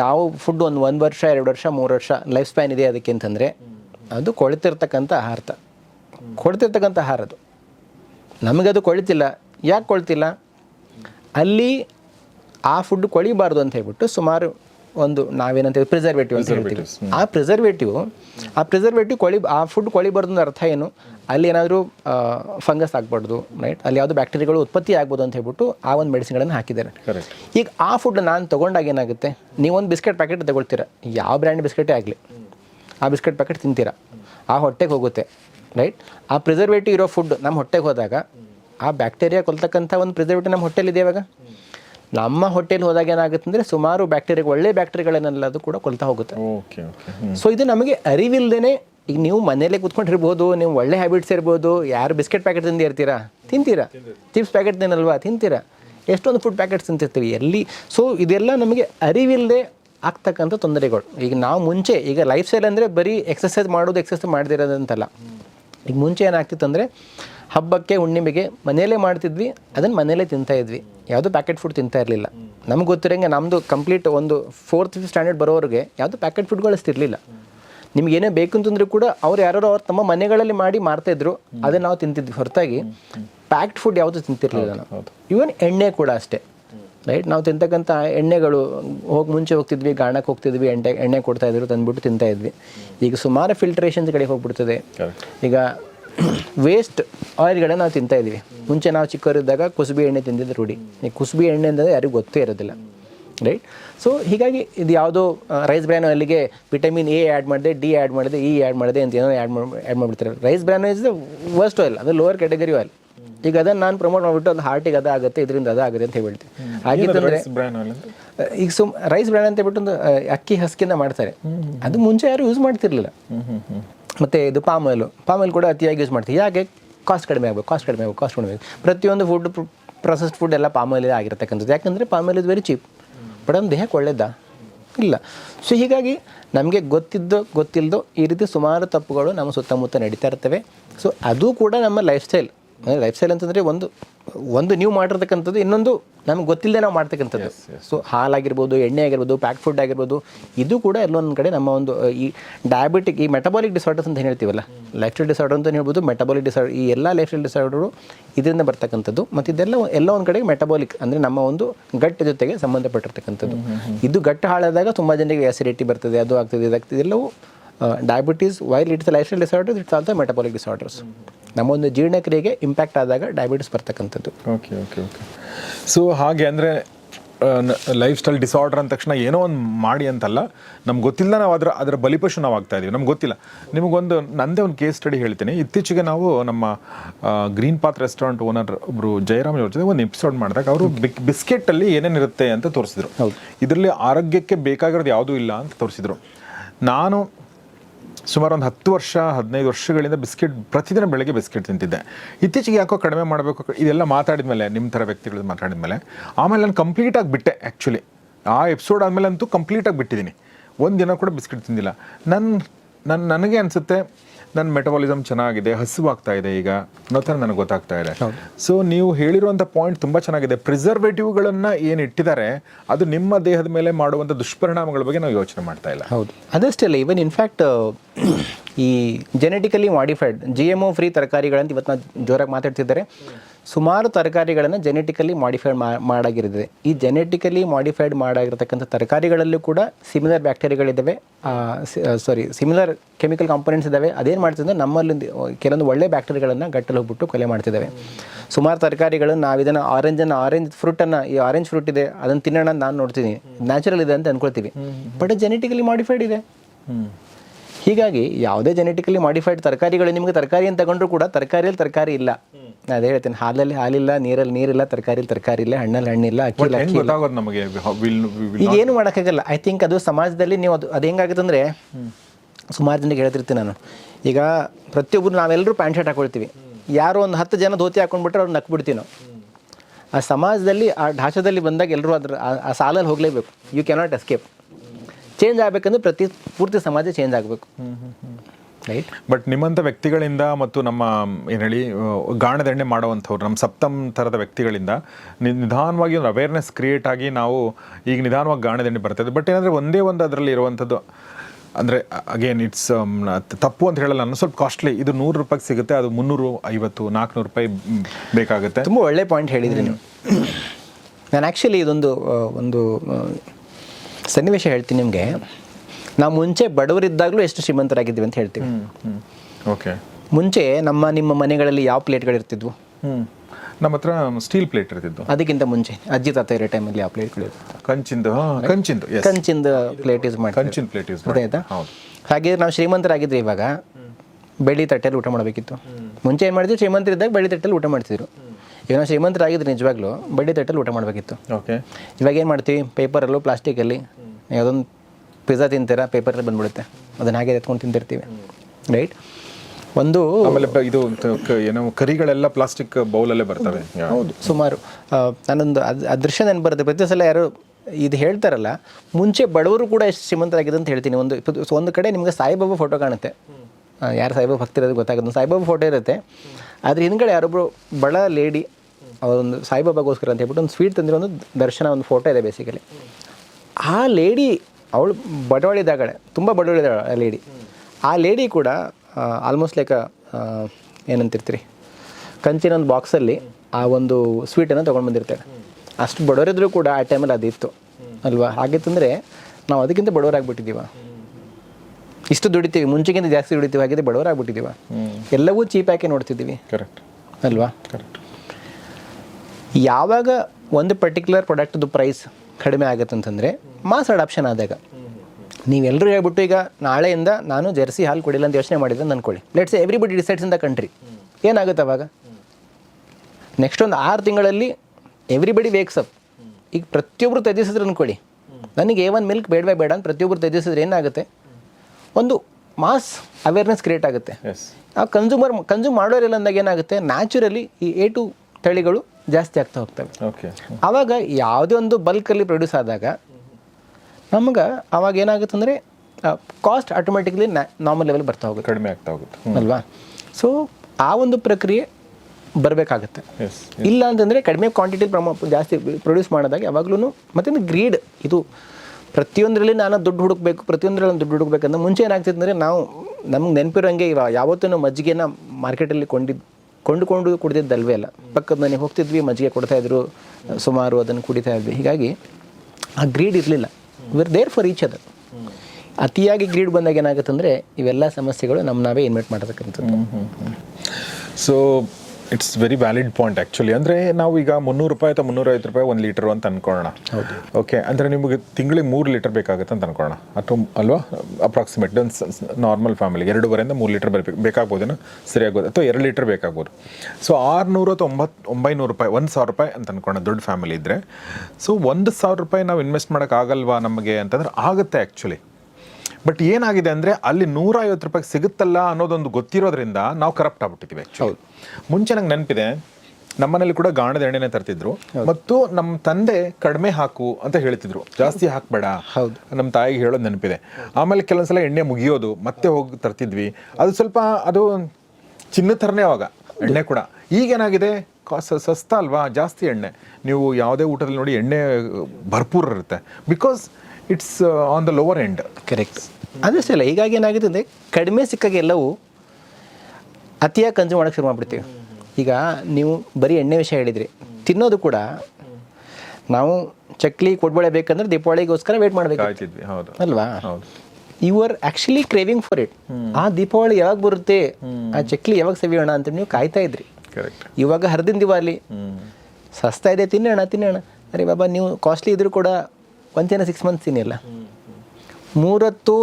ಯಾವ ಫುಡ್ ಒಂದು ಒಂದು ವರ್ಷ ಎರಡು ವರ್ಷ ಮೂರು ವರ್ಷ ಲೈಫ್ ಸ್ಪ್ಯಾನ್ ಇದೆ ಅದಕ್ಕೆ ಅಂತಂದರೆ ಅದು ಕೊಳ್ತಿರ್ತಕ್ಕಂಥ ಆಹಾರ ಕೊಳ್ತಿರ್ತಕ್ಕಂಥ ಆಹಾರ ಅದು. ನಮಗದು ಕೊಳಿತಿಲ್ಲ. ಯಾಕೆ ಕೊಳ್ತಿಲ್ಲ? ಅಲ್ಲಿ ಆ ಫುಡ್ ಕೊಳಿಬಾರ್ದು ಅಂತ ಹೇಳ್ಬಿಟ್ಟು ಸುಮಾರು ಒಂದು ನಾವೇನಂತ ಪ್ರಿಸರ್ವೇಟಿವ್ ಅಂತ ಹೇಳ್ತೀವಿ. ಆ ಪ್ರಿಸರ್ವೇಟಿವ್ ಆ ಪ್ರಿಸರ್ವೇಟಿವ್ ಕೊಳಿ ಆ ಫುಡ್ ಕೊಳಿಬಾರ್ದು ಅಂದ್ರೆ ಅರ್ಥ ಏನು? ಅಲ್ಲಿ ಏನಾದರೂ ಫಂಗಸ್ ಆಗ್ಬಾರ್ದು ರೈಟ್ ಅಲ್ಲಿ ಯಾವುದು ಬ್ಯಾಕ್ಟೀರಿಯಾಗಳು ಉತ್ಪತ್ತಿ ಆಗ್ಬೋದು ಅಂತ ಹೇಳ್ಬಿಟ್ಟು ಆ ಒಂದು ಮೆಡಿಸಿನ್ಗಳನ್ನು ಹಾಕಿದ್ದಾರೆ. ಈಗ ಆ ಫುಡ್ ನಾನು ತೊಗೊಂಡಾಗ ಏನಾಗುತ್ತೆ? ನೀವೊಂದು ಬಿಸ್ಕೆಟ್ ಪ್ಯಾಕೆಟ್ ತಗೊಳ್ತೀರಾ. ಯಾವ ಬ್ರ್ಯಾಂಡ್ ಬಿಸ್ಕೆಟೇ ಆಗಲಿ. ಆ ಬಿಸ್ಕೆಟ್ ಪ್ಯಾಕೆಟ್ ತಿಂತೀರಾ. ಆ ಹೊಟ್ಟೆಗೆ ಹೋಗುತ್ತೆ ರೈಟ್ ಆ ಪ್ರಿಸರ್ವೇಟಿವ್ ಇರೋ ಫುಡ್ ನಮ್ಮ ಹೊಟ್ಟೆಗೆ ಹೋದಾಗ ಆ ಬ್ಯಾಕ್ಟೀರಿಯಾ ಕೊಲ್ತಕ್ಕಂಥ ಒಂದು ಪ್ರಿಸರ್ವೇಟಿವ್ ನಮ್ಮ ಹೊಟ್ಟೆಲಿದೆ ಇವಾಗ? ನಮ್ಮ ಹೋಟೆಲ್ ಹೋದಾಗ ಏನಾಗುತ್ತೆ ಅಂದರೆ ಸುಮಾರು ಬ್ಯಾಕ್ಟೀರಿಯಾ ಒಳ್ಳೆ ಬ್ಯಾಕ್ಟೀರಿಯಾಗಳನ್ನೆಲ್ಲದು ಕೂಡ ಕೊಲ್ತಾ ಹೋಗುತ್ತೆ. ಓಕೆ ಓಕೆ ಸೊ ಇದು ನಮಗೆ ಅರಿವಿಲ್ಲದೇ ಈಗ ನೀವು ಮನೇಲೆ ಕೂತ್ಕೊಂಡಿರ್ಬೋದು ನೀವು ಒಳ್ಳೆ ಹ್ಯಾಬಿಟ್ಸ್ ಇರ್ಬೋದು ಯಾರು ಬಿಸ್ಕೆಟ್ ಪ್ಯಾಕೆಟ್ ತಿಂದು ಇರ್ತೀರಾ? ತಿಂತೀರಾ? ಚಿಪ್ಸ್ ಪ್ಯಾಕೆಟ್ ತಿನ್ನಲ್ವಾ? ತಿಂತೀರಾ? ಎಷ್ಟೊಂದು ಫುಡ್ ಪ್ಯಾಕೆಟ್ಸ್ ತಿಂತಿರ್ತೀವಿ ಎಲ್ಲಿ? ಸೊ ಇದೆಲ್ಲ ನಮಗೆ ಅರಿವಿಲ್ಲದೆ ಆಗ್ತಕ್ಕಂಥ ತೊಂದರೆಗಳು. ಈಗ ನಾವು ಮುಂಚೆ ಈಗ ಲೈಫ್ ಸ್ಟೈಲ್ ಅಂದರೆ ಬರೀ ಎಕ್ಸಸೈಸ್ ಮಾಡೋದು ಎಕ್ಸಸೈಸ್ ಮಾಡದಿರೋದಂತಲ್ಲ. ಈಗ ಮುಂಚೆ ಏನಾಗ್ತಿತ್ತು ಅಂದರೆ ಹಬ್ಬಕ್ಕೆ ಹುಣ್ಣಿಮೆಗೆ ಮನೆಯಲ್ಲೇ ಮಾಡ್ತಿದ್ವಿ ಅದನ್ನು ಮನೆಯಲ್ಲೇ ತಿಂತಾ ಇದ್ವಿ. ಯಾವುದೂ ಪ್ಯಾಕೆಟ್ ಫುಡ್ ತಿಂತಾ ಇರಲಿಲ್ಲ. ನಮ್ಗೆ ಗೊತ್ತಿರೋಂಗೆ ನಮ್ಮದು ಕಂಪ್ಲೀಟ್ ಒಂದು ಫೋರ್ತ್ ಫಿಫ್ತ್ ಸ್ಟ್ಯಾಂಡರ್ಡ್ ಬರೋರಿಗೆ ಯಾವುದೂ ಪ್ಯಾಕೆಟ್ ಫುಡ್ಗಳು ಗಳಿಸ್ತಿರ್ಲಿಲ್ಲ ನಿಮ್ಗೆ ಏನೇ ಬೇಕು ಅಂತಂದ್ರೂ ಕೂಡ ಅವ್ರು ಯಾರೋ ಅವ್ರು ತಮ್ಮ ಮನೆಗಳಲ್ಲಿ ಮಾಡಿ ಮಾರ್ತಾ ಇದ್ರು ಅದನ್ನ ನಾವು ತಿಂತಿದ್ವಿ. ಹೊರತಾಗಿ ಪ್ಯಾಕ್ಡ್ ಫುಡ್ ಯಾವುದು ತಿಂತಿರಲಿಲ್ಲ ನಾವು. ಇವನ್ ಎಣ್ಣೆ ಕೂಡ ಅಷ್ಟೇ. ರೈಟ್ ನಾವು ತಿಂತಕ್ಕಂಥ ಎಣ್ಣೆಗಳು ಹೋಗಿ ಮುಂಚೆ ಹೋಗ್ತಿದ್ವಿ ಗಾಣಕ್ಕೆ ಹೋಗ್ತಿದ್ವಿ ಎಣ್ಣೆ ಎಣ್ಣೆ ಕೊಡ್ತಾ ಇದ್ರು ತಂದ್ಬಿಟ್ಟು ತಿಂತಾ ಇದ್ವಿ. ಈಗ ಸುಮಾರು ಫಿಲ್ಟ್ರೇಷನ್ಸ್ ಕಡೆ ಹೋಗ್ಬಿಡ್ತದೆ. ಈಗ ವೇಸ್ಟ್ ಆಯಿಲ್ಗಳನ್ನ ನಾವು ತಿಂತಾ ಇದ್ದೀವಿ ಮುಂಚೆ ನಾವು ಚಿಕ್ಕವರಿದ್ದಾಗ ಕುಸುಬಿ ಎಣ್ಣೆ ತಿಂದಿದ್ದು ರೂಢಿ. ಈ ಕುಸುಬಿ ಎಣ್ಣೆ ಅಂದರೆ ಯಾರಿಗೂ ಗೊತ್ತೇ ಇರೋದಿಲ್ಲ. ರೈಟ್ ಸೊ ಹೀಗಾಗಿ ಇದು ಯಾವುದೋ ರೈಸ್ ಬ್ರ್ಯಾನ್ ಅಲ್ಲಿಗೆ ವಿಟಮಿನ್ ಎ ಆ್ಯಡ್ ಮಾಡಿದೆ ಡಿ ಆ್ಯಡ್ ಮಾಡಿದೆ ಇ ಆ್ಯಡ್ ಮಾಡಿದೆ ಅಂತ ಏನೋ ಆ್ಯಡ್ ಮಾಡಿ ಆ್ಯಡ್ ಮಾಡಿಬಿಡ್ತಾರೆ. Rice bran is worst oil ಅದು ಲೋವರ್ ಕ್ಯಾಟಗರಿ ಆಯಿಲ್ ಈಗ ಅದನ್ನು ನಾನು ಪ್ರಮೋಟ್ ಮಾಡಿಬಿಟ್ಟು ಅದು ಹಾರ್ಟಿಗೆ ಅದಾಗುತ್ತೆ ಇದರಿಂದ ಅದಾಗುತ್ತೆ ಅಂತ ಹೇಳ್ತೀವಿ ಆಗಿತ್ತಂದರೆ ಈಗ ಸುಮ್ ರೈಸ್ ಬ್ರ್ಯಾನ್ ಅಂತ ಹೇಳ್ಬಿಟ್ಟು ಒಂದು ಅಕ್ಕಿ ಹಸ್ಕಿಂದ ಮಾಡ್ತಾರೆ. ಅದು ಮುಂಚೆ ಯಾರು ಯೂಸ್ ಮಾಡ್ತಿರ್ಲಿಲ್ಲ. ಮತ್ತು ಇದು ಪಾಮ್ ಆಯಿಲು ಪಾಮ್ ಆಯಿಲ್ ಕೂಡ ಅತಿಯಾಗಿ ಯೂಸ್ ಮಾಡ್ತೀವಿ. ಯಾಕೆ? ಕಾಸ್ಟ್ ಕಡಿಮೆ ಆಗಬೇಕು ಕಾಸ್ಟ್ ಕಡಿಮೆ ಆಗಬೇಕು ಕಾಸ್ಟ್ ಕಡಿಮೆ ಆಗಬೇಕು. ಪ್ರತಿಯೊಂದು ಫುಡ್ ಪ್ರೊಸೆಸ್ಡ್ ಫುಡ್ ಎಲ್ಲ ಪಾಮ್ ಆಯಿಲ್ ಆಗಿರತಕ್ಕಂಥದ್ದು. ಯಾಕಂದರೆ palm oil is very cheap but ದೇಹಕ್ಕೆ ಒಳ್ಳೇದಾ? ಇಲ್ಲ. ಸೊ ಹೀಗಾಗಿ ನಮಗೆ ಗೊತ್ತಿದ್ದೋ ಗೊತ್ತಿಲ್ಲದೋ ಈ ರೀತಿ ಸುಮಾರು ತಪ್ಪುಗಳು ನಮ್ಮ ಸುತ್ತಮುತ್ತ ನಡೀತಾ ಇರ್ತವೆ. ಸೊ ಅದು ಕೂಡ ನಮ್ಮ ಲೈಫ್ ಸ್ಟೈಲ್ ಲೈಫ್ ಸ್ಟೈಲ್ ಅಂತಂದರೆ ಒಂದು ಒಂದು ನೀವು ಮಾಡಿರ್ತಕ್ಕಂಥದ್ದು ಇನ್ನೊಂದು ನಮ್ಗೆ ಗೊತ್ತಿಲ್ಲದೆ ನಾವು ಮಾಡ್ತಕ್ಕಂಥದ್ದು. ಸೊ ಹಾಲಾಗಿರ್ಬೋದು ಎಣ್ಣೆ ಆಗಿರ್ಬೋದು ಪ್ಯಾಕ್ ಫುಡ್ ಆಗಿರ್ಬೋದು ಇದು ಕೂಡ ಎಲ್ಲೊಂದು ಕಡೆ ನಮ್ಮ ಒಂದು ಈ ಡಯಾಬಿಟಿಕ್ ಈ ಮೆಟಬಾಲಿಕ್ ಡಿಸಾರ್ಡರ್ಸ್ ಅಂತ ಏನ್ ಹೇಳ್ತೀವಲ್ಲ? ಲೈಫ್ ಸ್ಟೈಲ್ ಡಿಸಾರ್ಡರ್ ಅಂತ ಹೇಳ್ಬೋದು ಮೆಟಬಾಲಿಕ್ ಡಿಸಾರ್ಡರ್ ಈ ಎಲ್ಲ ಲೈಫ್ ಸ್ಟೈಲ್ ಡಿಸಾರ್ಡರು ಇದರಿಂದ ಬರ್ತಕ್ಕಂಥದ್ದು. ಮತ್ತು ಇದೆಲ್ಲ ಎಲ್ಲ ಒಂದು ಕಡೆಗೆ ಮೆಟಬಾಲಿಕ್ ಅಂದರೆ ನಮ್ಮ ಒಂದು ಗಟ್ಟ ಜೊತೆಗೆ ಸಂಬಂಧಪಟ್ಟಿರ್ತಕ್ಕಂಥದ್ದು. ಇದು ಗಟ್ಟ ಹಾಳಾದಾಗ ತುಂಬ ಜನರಿಗೆ ಆ್ಯಸಿಡಿಟಿ ಬರ್ತದೆ ಅದು ಆಗ್ತದೆ ಇದಾಗ್ತದೆ ಎಲ್ಲವೂ diabetes while it's lifestyle disorders it's also metabolic disorders ನಮ್ಮ ಒಂದು ಜೀರ್ಣಕ್ರಿಯೆಗೆ ಇಂಪ್ಯಾಕ್ಟ್ ಆದಾಗ ಡಯಾಬಿಟಿಸ್ ಬರ್ತಕ್ಕಂಥದ್ದು. ಓಕೆ ಓಕೆ ಓಕೆ ಸೊ ಹಾಗೆ ಅಂದರೆ ಲೈಫ್ ಸ್ಟೈಲ್ ಡಿಸಾರ್ಡರ್ ಅಂದ ತಕ್ಷಣ ಏನೋ ಒಂದು ಮಾಡಿ ಅಂತಲ್ಲ ನಮ್ಗೆ ಗೊತ್ತಿಲ್ಲ ನಾವು ಅದರ ಅದರ ಬಲಿಪಶು ನಾವು ಆಗ್ತಾ ಇದೀವಿ. ನಮ್ಗೆ ಗೊತ್ತಿಲ್ಲ. ನಿಮಗೊಂದು ನಂದೇ ಒಂದು ಕೇಸ್ ಸ್ಟಡಿ ಹೇಳ್ತೀನಿ. ಇತ್ತೀಚೆಗೆ ನಾವು ನಮ್ಮ ಗ್ರೀನ್ ಪಾತ್ ರೆಸ್ಟೋರೆಂಟ್ ಓನರ್ ಒಬ್ರು ಜಯರಾಮ್ ಅವ್ರ ಜೊತೆ ಒಂದು ಎಪಿಸೋಡ್ ಮಾಡಿದಾಗ ಅವರು ಬಿಕ್ ಬಿಸ್ಕೆಟಲ್ಲಿ ಏನೇನಿರುತ್ತೆ ಅಂತ ತೋರಿಸಿದ್ರು. ಇದರಲ್ಲಿ ಆರೋಗ್ಯಕ್ಕೆ ಬೇಕಾಗಿರೋದು ಯಾವುದೂ ಇಲ್ಲ ಅಂತ ತೋರಿಸಿದ್ರು. ನಾನು ಸುಮಾರು ಒಂದು ಹತ್ತು ವರ್ಷ, ಹದಿನೈದು ವರ್ಷಗಳಿಂದ ಬಿಸ್ಕೆಟ್ ಪ್ರತಿದಿನ ಬೆಳಗ್ಗೆ ಬಿಸ್ಕೆಟ್ ತಿಂತಿದ್ದೆ. ಇತ್ತೀಚೆಗೆ ಯಾಕೋ ಕಡಿಮೆ ಮಾಡಬೇಕು ಇದೆಲ್ಲ ಮಾತಾಡಿದ ಮೇಲೆ ನಿಮ್ಮ ಥರ ವ್ಯಕ್ತಿಗಳು ಮಾತಾಡಿದ ಮೇಲೆ, ಆಮೇಲೆ ನಾನು ಕಂಪ್ಲೀಟಾಗಿ ಬಿಟ್ಟೆ ಆ್ಯಕ್ಚುಲಿ ಆ ಎಪಿಸೋಡ್ ಆದಮೇಲೆ ಅಂತೂ ಕಂಪ್ಲೀಟಾಗಿ ಬಿಟ್ಟಿದ್ದೀನಿ. ಒಂದು ದಿನ ಕೂಡ ಬಿಸ್ಕೆಟ್ ತಿಂದಿಲ್ಲ. ನನ್ನ ನನ್ನ ನನಗೆ ಅನಿಸುತ್ತೆ ನನ್ನ ಮೆಟಬಾಲಿಸಮ್ ಚೆನ್ನಾಗಿದೆ ಹಸಿವಾಗ್ತಾ ಇದೆ ಈಗ. ಅನ್ನೋ ಥರ ನನಗೆ ಗೊತ್ತಾಗ್ತಾ ಇದೆ. ಸೊ ನೀವು ಹೇಳಿರುವಂಥ ಪಾಯಿಂಟ್ ತುಂಬ ಚೆನ್ನಾಗಿದೆ. ಪ್ರಿಸರ್ವೇಟಿವ್ಗಳನ್ನು ಏನು ಇಟ್ಟಿದ್ದಾರೆ ಅದು ನಿಮ್ಮ ದೇಹದ ಮೇಲೆ ಮಾಡುವಂಥ ದುಷ್ಪರಿಣಾಮಗಳ ಬಗ್ಗೆ ನಾವು ಯೋಚನೆ ಮಾಡ್ತಾ ಇಲ್ಲ. ಹೌದು. ಅದಷ್ಟೇ ಅಲ್ಲ ಇವನ್ ಇನ್ಫ್ಯಾಕ್ಟ್ ಈ genetically modified G M O free ತರಕಾರಿಗಳಂತ ಇವತ್ತು ನಾವು ಜೋರಾಗಿ ಮಾತಾಡ್ತಿದ್ದಾರೆ. ಸುಮಾರು ತರಕಾರಿಗಳನ್ನು ಜೆನೆಟಿಕಲಿ ಮಾಡಿಫೈಡ್ ಮಾಡಾಗಿರುತ್ತದೆ. ಈ ಜೆನೆಟಿಕಲಿ ಮಾಡಿಫೈಡ್ ಮಾಡಾಗಿರ್ತಕ್ಕಂಥ ತರಕಾರಿಗಳಲ್ಲೂ ಕೂಡ ಸಿಮಿಲರ್ ಬ್ಯಾಕ್ಟೀರಿಯಾಗಳಿದ್ದಾವೆ ಸಾರಿ ಸಿಮಿಲರ್ ಕೆಮಿಕಲ್ ಕಾಂಪೊನೆಂಟ್ಸ್ ಇದ್ದಾವೆ. ಅದೇನು ಮಾಡ್ತಿದ್ರೆ ನಮ್ಮಲ್ಲಿ ಕೆಲವೊಂದು ಒಳ್ಳೆ ಬ್ಯಾಕ್ಟೀರಿಯಾಗಳನ್ನು ಗಟ್ಟಲು ಹೋಗ್ಬಿಟ್ಟು ಕೊಲೆ ಮಾಡ್ತಿದ್ದಾವೆ. ಸುಮಾರು ತರಕಾರಿಗಳು ನಾವು ಇದನ್ನು ಆರೆಂಜನ್ನು ಆರೆಂಜ್ ಫ್ರೂಟನ್ನು ಈ ಆರೆಂಜ್ ಫ್ರೂಟ್ ಇದೆ ಅದನ್ನು ತಿನ್ನೋಣ ನಾನು ನೋಡ್ತೀನಿ ನ್ಯಾಚುರಲ್ ಇದೆ ಅಂತ ಅಂದ್ಕೊಳ್ತೀವಿ ಬಟ್ ಜೆನೆಟಿಕಲಿ ಮಾಡಿಫೈಡ್ ಇದೆ. ಹೀಗಾಗಿ ಯಾವುದೇ ಜೆನೆಟಿಕಲಿ ಮಾಡಿಫೈಡ್ ತರಕಾರಿಗಳು ನಿಮಗೆ ತರಕಾರಿ ಅಂತ ತಗೊಂಡ್ರು ಕೂಡ ತರಕಾರಿಯಲ್ಲಿ ತರಕಾರಿ ಇಲ್ಲ. ಅದೇ ಹೇಳ್ತೀನಿ ಹಾಲಲ್ಲಿ ಹಾಲಿಲ್ಲ ನೀರಲ್ಲಿ ನೀರಿಲ್ಲ ತರಕಾರಿ ತರಕಾರಿ ಇಲ್ಲ ಹಣ್ಣಲ್ಲಿ ಹಣ್ಣಿಲ್ಲ ಅಕ್ಕಿಲ್ಲ ಹೆಂಗ್ ಗೊತ್ತಾಗೋದು ನಮಗೆ? ವಿಲ್ ಈಗ ಏನು ಮಾಡೋಕ್ಕಾಗಲ್ಲ. ಐ ಥಿಂಕ್ ಅದು ಸಮಾಜದಲ್ಲಿ ನೀವು ಅದು ಅದು ಹೆಂಗಾಗುತ್ತೆ ಅಂದರೆ ಸುಮಾರು ಜನಕ್ಕೆ ಹೇಳ್ತಿರ್ತೀನಿ ನಾನು. ಈಗ ಪ್ರತಿಯೊಬ್ಬರು ನಾವೆಲ್ಲರೂ ಪ್ಯಾಂಟ್ ಶರ್ಟ್ ಹಾಕೊಳ್ತೀವಿ. ಯಾರೋ ಒಂದು ಹತ್ತು ಜನ ಧೋತಿ ಹಾಕೊಂಡ್ಬಿಟ್ರೆ ಅವ್ರು ನಕ್ಬಿಡ್ತೀವಿ ನಾವು. ಆ ಸಮಾಜದಲ್ಲಿ ಆ ಢಾಚದಲ್ಲಿ ಬಂದಾಗ ಎಲ್ಲರೂ ಅದ್ರ ಆ- ಆ ಸಾಲಲ್ಲಿ ಹೋಗಲೇಬೇಕು. ಯು ಕ್ಯಾನಾಟ್ ಎಸ್ಕೇಪ್ ಚೇಂಜ್ ಆಗಬೇಕಂದ್ರೆ ಪ್ರತಿ ಪೂರ್ತಿ ಸಮಾಜ ಚೇಂಜ್ ಆಗಬೇಕು. ಬಟ್ ನಿಮ್ಮಂಥ ವ್ಯಕ್ತಿಗಳಿಂದ ಮತ್ತು ನಮ್ಮ ಏನು ಹೇಳಿ ಗಾಣದೆಣ್ಣೆ ಮಾಡುವಂಥವ್ರು ನಮ್ಮ ಸಪ್ತಮ್ ಥರದ ವ್ಯಕ್ತಿಗಳಿಂದ ನಿಧಾನವಾಗಿ ಒಂದು ಅವೇರ್ನೆಸ್ ಕ್ರಿಯೇಟ್ ಆಗಿ ನಾವು ಈಗ ನಿಧಾನವಾಗಿ ಗಾಣದೆಣ್ಣೆ ಬರ್ತದೆ. ಬಟ್ ಏನಂದರೆ ಒಂದೇ ಒಂದು ಅದರಲ್ಲಿ ಇರುವಂಥದ್ದು ಅಂದರೆ ಅಗೇನ್ ಇಟ್ಸ್ ತಪ್ಪು ಅಂತ ಹೇಳಲ್ಲ ನಾನು ಸ್ವಲ್ಪ ಕಾಸ್ಟ್ಲಿ ಇದು ನೂರು ರೂಪಾಯಿಗೆ ಸಿಗುತ್ತೆ ಅದು ಮುನ್ನೂರು ಐವತ್ತು ನಾಲ್ಕುನೂರು ರೂಪಾಯಿ ಬೇಕಾಗುತ್ತೆ. ತುಂಬ ಒಳ್ಳೆ ಪಾಯಿಂಟ್ ಹೇಳಿದ್ರಿ ನೀವು. ನಾನು ಆ್ಯಕ್ಚುಲಿ ಇದೊಂದು ಒಂದು ಸನ್ನಿವೇಶ ಹೇಳ್ತೀನಿ ನಿಮಗೆ. ನಾವು ಮುಂಚೆ ಬಡವರಿದ್ದಾಗಲೂ ಎಷ್ಟು ಶ್ರೀಮಂತರಾಗಿದ್ದೀವಿ ಅಂತ ಹೇಳ್ತೀವಿ. ಓಕೆ ಮುಂಚೆ ನಮ್ಮ ನಿಮ್ಮ ಮನೆಗಳಲ್ಲಿ ಯಾವ ಪ್ಲೇಟ್ಗಳಿರ್ತಿದ್ವು ಇರ್ತಿದ್ವು? ನಮ್ಮ ಹತ್ರ ಸ್ಟೀಲ್ ಪ್ಲೇಟ್ ಇರ್ತಿದ್ದು ಅದಕ್ಕಿಂತ ಮುಂಚೆ ಅಜ್ಜಿ ತಾತ ಇರೋ ಟೈಮಲ್ಲಿ ಯಾವ ಪ್ಲೇಟ್ ಕಂಚಿಂದು ಕಂಚಿಂದು ಕಂಚಿಂದು ಪ್ಲೇಟ್ ಯೂಸ್ ಮಾಡಿ ಕಂಚಿನ ಪ್ಲೇಟ್ ಯೂಸ್ ಅದೇ ಆಯ್ತಾ ಹಾಗೆ ನಾವು ಶ್ರೀಮಂತರಾಗಿದ್ರೆ ಇವಾಗ ಬೆಳ್ಳಿ ತಟ್ಟೆಯಲ್ಲಿ ಊಟ ಮಾಡಬೇಕಿತ್ತು. ಮುಂಚೆ ಏನು ಮಾಡಿದ್ವಿ ಶ್ರೀಮಂತರಿದ್ದಾಗ ಬೆಳ್ಳಿ ತಟ್ಟೆಲ್ಲಿ ಊಟ ಮಾಡ್ತಿದ್ರು. ಈಗ ನಾವು ಶ್ರೀಮಂತರಾಗಿದ್ರೆ ನಿಜವಾಗ್ಲೂ ಬೆಳ್ಳಿ ತಟ್ಟೆಲ್ಲಿ ಊಟ ಮಾಡಬೇಕಿತ್ತು. ಓಕೆ ಇವಾಗ ಏನು ಮಾಡ್ತೀವಿ? ಪೇಪರಲ್ಲೂ ಪ್ಲಾಸ್ಟಿಕಲ್ಲಿ ಯಾವುದೊಂದು ಪಿಜ್ಜಾ ತಿಂತೀರಾ ಪೇಪರಲ್ಲಿ ಬಂದ್ಬಿಡುತ್ತೆ. ಅದನ್ನ ಹಾಗೆ ಎತ್ಕೊಂಡು ತಿಂತಿರ್ತೀವಿ. ರೈಟ್ ಒಂದು ಆಮೇಲೆ ಇದು ಏನೋ ಕರಿಗಳೆಲ್ಲ ಪ್ಲಾಸ್ಟಿಕ್ ಬೌಲಲ್ಲೇ ಬರ್ತವೆ. ಹೌದು. ಸುಮಾರು. ನಾನೊಂದು ಅದು ಆ ದೃಶ್ಯ ಬರುತ್ತೆ ಪ್ರತಿ ಸಲ ಯಾರು ಇದು ಹೇಳ್ತಾರಲ್ಲ ಮುಂಚೆ ಬಡವರು ಕೂಡ ಎಷ್ಟು ಶ್ರೀಮಂತರಾಗಿದೆ ಅಂತ ಹೇಳ್ತೀನಿ. ಒಂದು ಒಂದು ಕಡೆ ನಿಮ್ಗೆ ಸಾಯಿಬಾಬಾ ಫೋಟೋ ಕಾಣುತ್ತೆ. ಯಾರು ಸಾಯಿಬಾಬಾ ಭಕ್ತಿರೋದು ಗೊತ್ತಾಗುತ್ತೆ ಸಾಯಿಬಾಬಾ ಫೋಟೋ ಇರುತ್ತೆ. ಆದ್ರೆ ಹಿಂದ್ಗಡೆ ಯಾರೊಬ್ಬರು ಬಡ ಲೇಡಿ ಅವರೊಂದು ಸಾಯಿಬಾಬಾಗೋಸ್ಕರ ಅಂತ ಹೇಳ್ಬಿಟ್ಟು ಒಂದು ಸ್ವೀಟ್ ತಂದಿರೋ ಒಂದು ದರ್ಶನ ಒಂದು ಫೋಟೋ ಇದೆ ಬೇಸಿಕಲಿ ಆ ಲೇಡಿ ಅವಳು ಬಡವಳಿದಾಗಳೆ ತುಂಬ ಬಡವಳಿದಾಳೆ ಆ ಲೇಡಿ ಆ ಲೇಡಿ ಕೂಡ ಆಲ್ಮೋಸ್ಟ್ ಲೈಕ್ ಏನಂತಿರ್ತೀರಿ ಕಂಚಿನ ಒಂದು ಬಾಕ್ಸಲ್ಲಿ ಆ ಒಂದು ಸ್ವೀಟನ್ನು ತೊಗೊಂಡು ಬಂದಿರ್ತಾಳೆ. ಅಷ್ಟು ಬಡವರಿದ್ರೂ ಕೂಡ ಆ ಟೈಮಲ್ಲಿ ಅದಿತ್ತು ಅಲ್ವಾ? ಹಾಗಿತ್ತಂದರೆ ನಾವು ಅದಕ್ಕಿಂತ ಬಡವರಾಗ್ಬಿಟ್ಟಿದ್ದೀವ. ಇಷ್ಟು ದುಡಿತೀವಿ ಮುಂಚೆಗಿಂತ ಜಾಸ್ತಿ ದುಡಿತೀವಿ ಹಾಗಿದ್ರೆ ಬಡವರಾಗ್ಬಿಟ್ಟಿದ್ದೀವ. ಎಲ್ಲವೂ ಚೀಪಾಗಿ ನೋಡ್ತಿದ್ದೀವಿ. ಕರೆಕ್ಟ್ ಅಲ್ವಾ? ಕರೆಕ್ಟ್ ಯಾವಾಗ ಒಂದು ಪರ್ಟಿಕ್ಯುಲರ್ ಪ್ರಾಡಕ್ಟ್ದು ಪ್ರೈಸ್ ಕಡಿಮೆ ಆಗುತ್ತೆ ಅಂತಂದರೆ ಮಾಸ್ ಅಡಾಪ್ಷನ್ ಆದಾಗ. ನೀವೆಲ್ಲರೂ ಹೇಳ್ಬಿಟ್ಟು ಈಗ ನಾಳೆಯಿಂದ ನಾನು ಜೆರ್ಸಿ ಹಾಲು ಕುಡಿಲ್ಲ ಅಂತ ಯೋಚನೆ ಮಾಡಿದ್ರೆ ಅಂದ್ಕೊಳ್ಳಿ let's everybody decides in the country ಏನಾಗುತ್ತೆ ಅವಾಗ? ನೆಕ್ಸ್ಟ್ ಒಂದು ಆರು ತಿಂಗಳಲ್ಲಿ ಎವ್ರಿಬಡಿ ವೇಕ್ಸ್ ಅಪ್ ಈಗ ಪ್ರತಿಯೊಬ್ಬರು ತ್ಯಜಿಸಿದ್ರೆ ಅಂದ್ಕೊಳ್ಳಿ ನನಗೆ ಏ ಒನ್ ಮಿಲ್ಕ್ ಬೇಡವೇ ಬೇಡ ಅಂತ ಪ್ರತಿಯೊಬ್ಬರು ತ್ಯಜಿಸಿದ್ರೆ ಏನಾಗುತ್ತೆ? ಒಂದು ಮಾಸ್ ಅವೇರ್ನೆಸ್ ಕ್ರಿಯೇಟ್ ಆಗುತ್ತೆ. ಆ ಕನ್ಸ್ಯೂಮರ್ ಕನ್ಸ್ಯೂಮ್ ಮಾಡೋರಿಲ್ಲ ಅಂದಾಗ ಏನಾಗುತ್ತೆ? ನ್ಯಾಚುರಲಿ ಈ ಎ ಟು ತಳಿಗಳು ಜಾಸ್ತಿ ಆಗ್ತಾ ಹೋಗ್ತವೆ. ಓಕೆ ಆವಾಗ ಯಾವುದೇ ಒಂದು ಬಲ್ಕಲ್ಲಿ ಪ್ರೊಡ್ಯೂಸ್ ಆದಾಗ ನಮ್ಗೆ ಅವಾಗ ಏನಾಗುತ್ತೆ ಅಂದರೆ ಕಾಸ್ಟ್ ಆಟೋಮೆಟಿಕ್ಲಿ ನಾರ್ಮಲ್ ಲೆವೆಲ್ ಬರ್ತಾ ಹೋಗುತ್ತೆ. ಕಡಿಮೆ ಆಗ್ತಾ ಹೋಗುತ್ತೆ. ಅಲ್ವಾ? ಸೊ ಆ ಒಂದು ಪ್ರಕ್ರಿಯೆ ಬರಬೇಕಾಗತ್ತೆ. ಇಲ್ಲ ಅಂತಂದರೆ ಕಡಿಮೆ ಕ್ವಾಂಟಿಟಿ ಪ್ರಮ ಜಾಸ್ತಿ ಪ್ರೊಡ್ಯೂಸ್ ಮಾಡಿದಾಗ ಯಾವಾಗಲೂ ಮತ್ತೆ ಗ್ರೀಡ್ ಇದು ಪ್ರತಿಯೊಂದರಲ್ಲಿ ನಾನು ದುಡ್ಡು ಹುಡುಕ್ಬೇಕು ಪ್ರತಿಯೊಂದರಲ್ಲಿ ದುಡ್ಡು ಹುಡುಕ್ಬೇಕಂದ್ರೆ ಮುಂಚೆ ಏನಾಗ್ತಿತ್ತು ಅಂದರೆ ನಾವು ನಮ್ಗೆ ನೆನಪಿರೋಂಗೆ ಇವಾಗ ಯಾವತ್ತೂ ನಾವು ಮಜ್ಜಿಗೆನ ಮಾರ್ಕೆಟಲ್ಲಿ ಕೊಂಡಿದ್ದು ಕೊಂಡುಕೊಂಡು ಕುಡಿದಿದ್ದಲ್ವೇ ಅಲ್ಲ. ಪಕ್ಕದ ಮನೆಗೆ ಹೋಗ್ತಿದ್ವಿ, ಮಜ್ಜಿಗೆ ಕೊಡ್ತಾಯಿದ್ರು ಸುಮಾರು ಅದನ್ನು ಕುಡಿತಾ ಇದ್ವಿ. ಹೀಗಾಗಿ ಆ ಗ್ರೀಡ್ ಇರಲಿಲ್ಲ. We're there for each other ಅತಿಯಾಗಿ ಗ್ರೀಡ್ ಬಂದಾಗ ಏನಾಗುತ್ತೆ ಅಂದರೆ ಇವೆಲ್ಲ ಸಮಸ್ಯೆಗಳು ನಮ್ಮ ನಾವೇ ಇನ್ವೈಟ್ ಮಾಡತಕ್ಕಂಥದ್ದು. So it's very valid point actually ಅಂದರೆ ನಾವು ಈಗ ಮುನ್ನೂರು ರೂಪಾಯಿ ಅಥವಾ ಮುನ್ನೂರೈವತ್ತು ರೂಪಾಯಿ ಒಂದು ಲೀಟರ್ ಅಂತ ಅನ್ಕೊಳ್ಳೋಣ. ಓಕೆ ಅಂದರೆ ನಿಮಗೆ ತಿಂಗಳಿಗೆ ಮೂರು ಲೀಟರ್ ಬೇಕಾಗುತ್ತೆ ಅಂತ ಅನ್ಕೊಳ್ಳೋಣ. ಅಥವಾ ಅಲ್ವಾ? ಅಪ್ರಾಕ್ಸಿಮೇಟ್ ಒಂದು ನಾರ್ಮಲ್ ಫ್ಯಾಮಿಲಿ ಎರಡೂವರೆಯಿಂದ ಮೂರು ಲೀಟರ್ ಬರಬೇಕು ಬೇಕಾಗ್ಬೋದೇನೋ? ಸರಿಯಾಗ್ಬೋದು. ಅಥವಾ ಎರಡು ಲೀಟರ್ ಬೇಕಾಗ್ಬೋದು. ಸೊ ಆರುನೂರು ಅಥವಾ ಒಂಬತ್ತು ಒಂಬೈನೂರು ರೂಪಾಯಿ ಒಂದು ಸಾವಿರ ರೂಪಾಯಿ ಅಂತ ಅನ್ಕೊಳ್ಳೋಣ ದೊಡ್ಡ ಫ್ಯಾಮಿಲಿ ಇದ್ದರೆ ಸೊ ಒಂದು ಸಾವಿರ ರೂಪಾಯಿ ನಾವು ಇನ್ವೆಸ್ಟ್ ಮಾಡೋಕ್ಕಾಗಲ್ವಾ ನಮಗೆ ಅಂತಂದ್ರೆ ಆಗುತ್ತೆ ಆ್ಯಕ್ಚುಲಿ ಬಟ್ ಏನಾಗಿದೆ ಅಂದರೆ ಅಲ್ಲಿ ನೂರ ಐವತ್ತು ರೂಪಾಯಿ ಸಿಗುತ್ತಲ್ಲ ಅನ್ನೋದೊಂದು ಗೊತ್ತಿರೋದ್ರಿಂದ ನಾವು ಕರಪ್ಟ್ ಆಗ್ಬಿಟ್ಟಿದ್ದೀವಿ ಹೌದು. ಮುಂಚೆ ನಂಗೆ ನೆನಪಿದೆ ನಮ್ಮನೇಲಿ ಕೂಡ ಗಾಣದ ಎಣ್ಣೆನೆ ತರ್ತಿದ್ರು. ಮತ್ತು ನಮ್ಮ ತಂದೆ ಕಡಿಮೆ ಹಾಕು ಅಂತ ಹೇಳ್ತಿದ್ರು. ಜಾಸ್ತಿ ಹಾಕ್ಬೇಡ. ಹೌದು. ನಮ್ಮ ತಾಯಿಗೆ ಹೇಳೋದು ನೆನಪಿದೆ. ಆಮೇಲೆ ಕೆಲವೊಂದ್ಸಲ ಎಣ್ಣೆ ಮುಗಿಯೋದು ಮತ್ತೆ ಹೋಗಿ ತರ್ತಿದ್ವಿ. ಅದು ಸ್ವಲ್ಪ ಅದು ಚಿನ್ನ ಥರನೇ ಅವಾಗ ಎಣ್ಣೆ ಕೂಡ. ಈಗೇನಾಗಿದೆ ಸಸ್ತ ಅಲ್ವಾ? ಜಾಸ್ತಿ ಎಣ್ಣೆ. ನೀವು ಯಾವುದೇ ಊಟದಲ್ಲಿ ನೋಡಿ ಎಣ್ಣೆ ಭರ್ಪೂರ್ ಇರುತ್ತೆ. Because it's on the lower end correct ಅದಷ್ಟೇ ಇಲ್ಲ ಹೀಗಾಗಿ ಏನಾಗಿದೆ ಅಂದರೆ ಕಡಿಮೆ ಸಿಕ್ಕಾಗ ಎಲ್ಲವೂ ಅತಿಯಾಗಿ ಕನ್ಸ್ಯೂಮ್ ಮಾಡೋಕ್ಕೆ ಶುರು ಮಾಡಿಬಿಡ್ತೀವಿ. ಈಗ ನೀವು ಬರೀ ಎಣ್ಣೆ ವಿಷಯ ಹೇಳಿದ್ರಿ ತಿನ್ನೋದು ಕೂಡ ನಾವು ಚಕ್ಲಿ ಕೊಡ್ಬಳೆ ಬೇಕಂದ್ರೆ ದೀಪಾವಳಿಗೋಸ್ಕರ ವೇಟ್ ಮಾಡಬೇಕು. ಹೌದು. ಅಲ್ವಾ? ಹೌದು. You are actually craving for it ಆ ದೀಪಾವಳಿ ಯಾವಾಗ ಬರುತ್ತೆ? ಆ ಚಕ್ಲಿ ಯಾವಾಗ ಸವಿಯೋಣ ಅಂತ ನೀವು ಕಾಯ್ತಾ ಇದ್ರಿ. ಇವಾಗ ಹರಿದಿನ ದಿವಾಲಿ. ಸಸ್ತಾ ಇದೆ ತಿನ್ನೋಣ ತಿನ್ನೋಣ. ಅರೆ ಬಾಬಾ ನೀವು ಕಾಸ್ಟ್ಲಿ ಇದ್ರೂ ಕೂಡ ಒಂದಿನ ಸಿಕ್ಸ್ ಮಂತ್ಸ್ ತಿನ್ನಿಲ್ಲ ಮೂರೊತ್ತು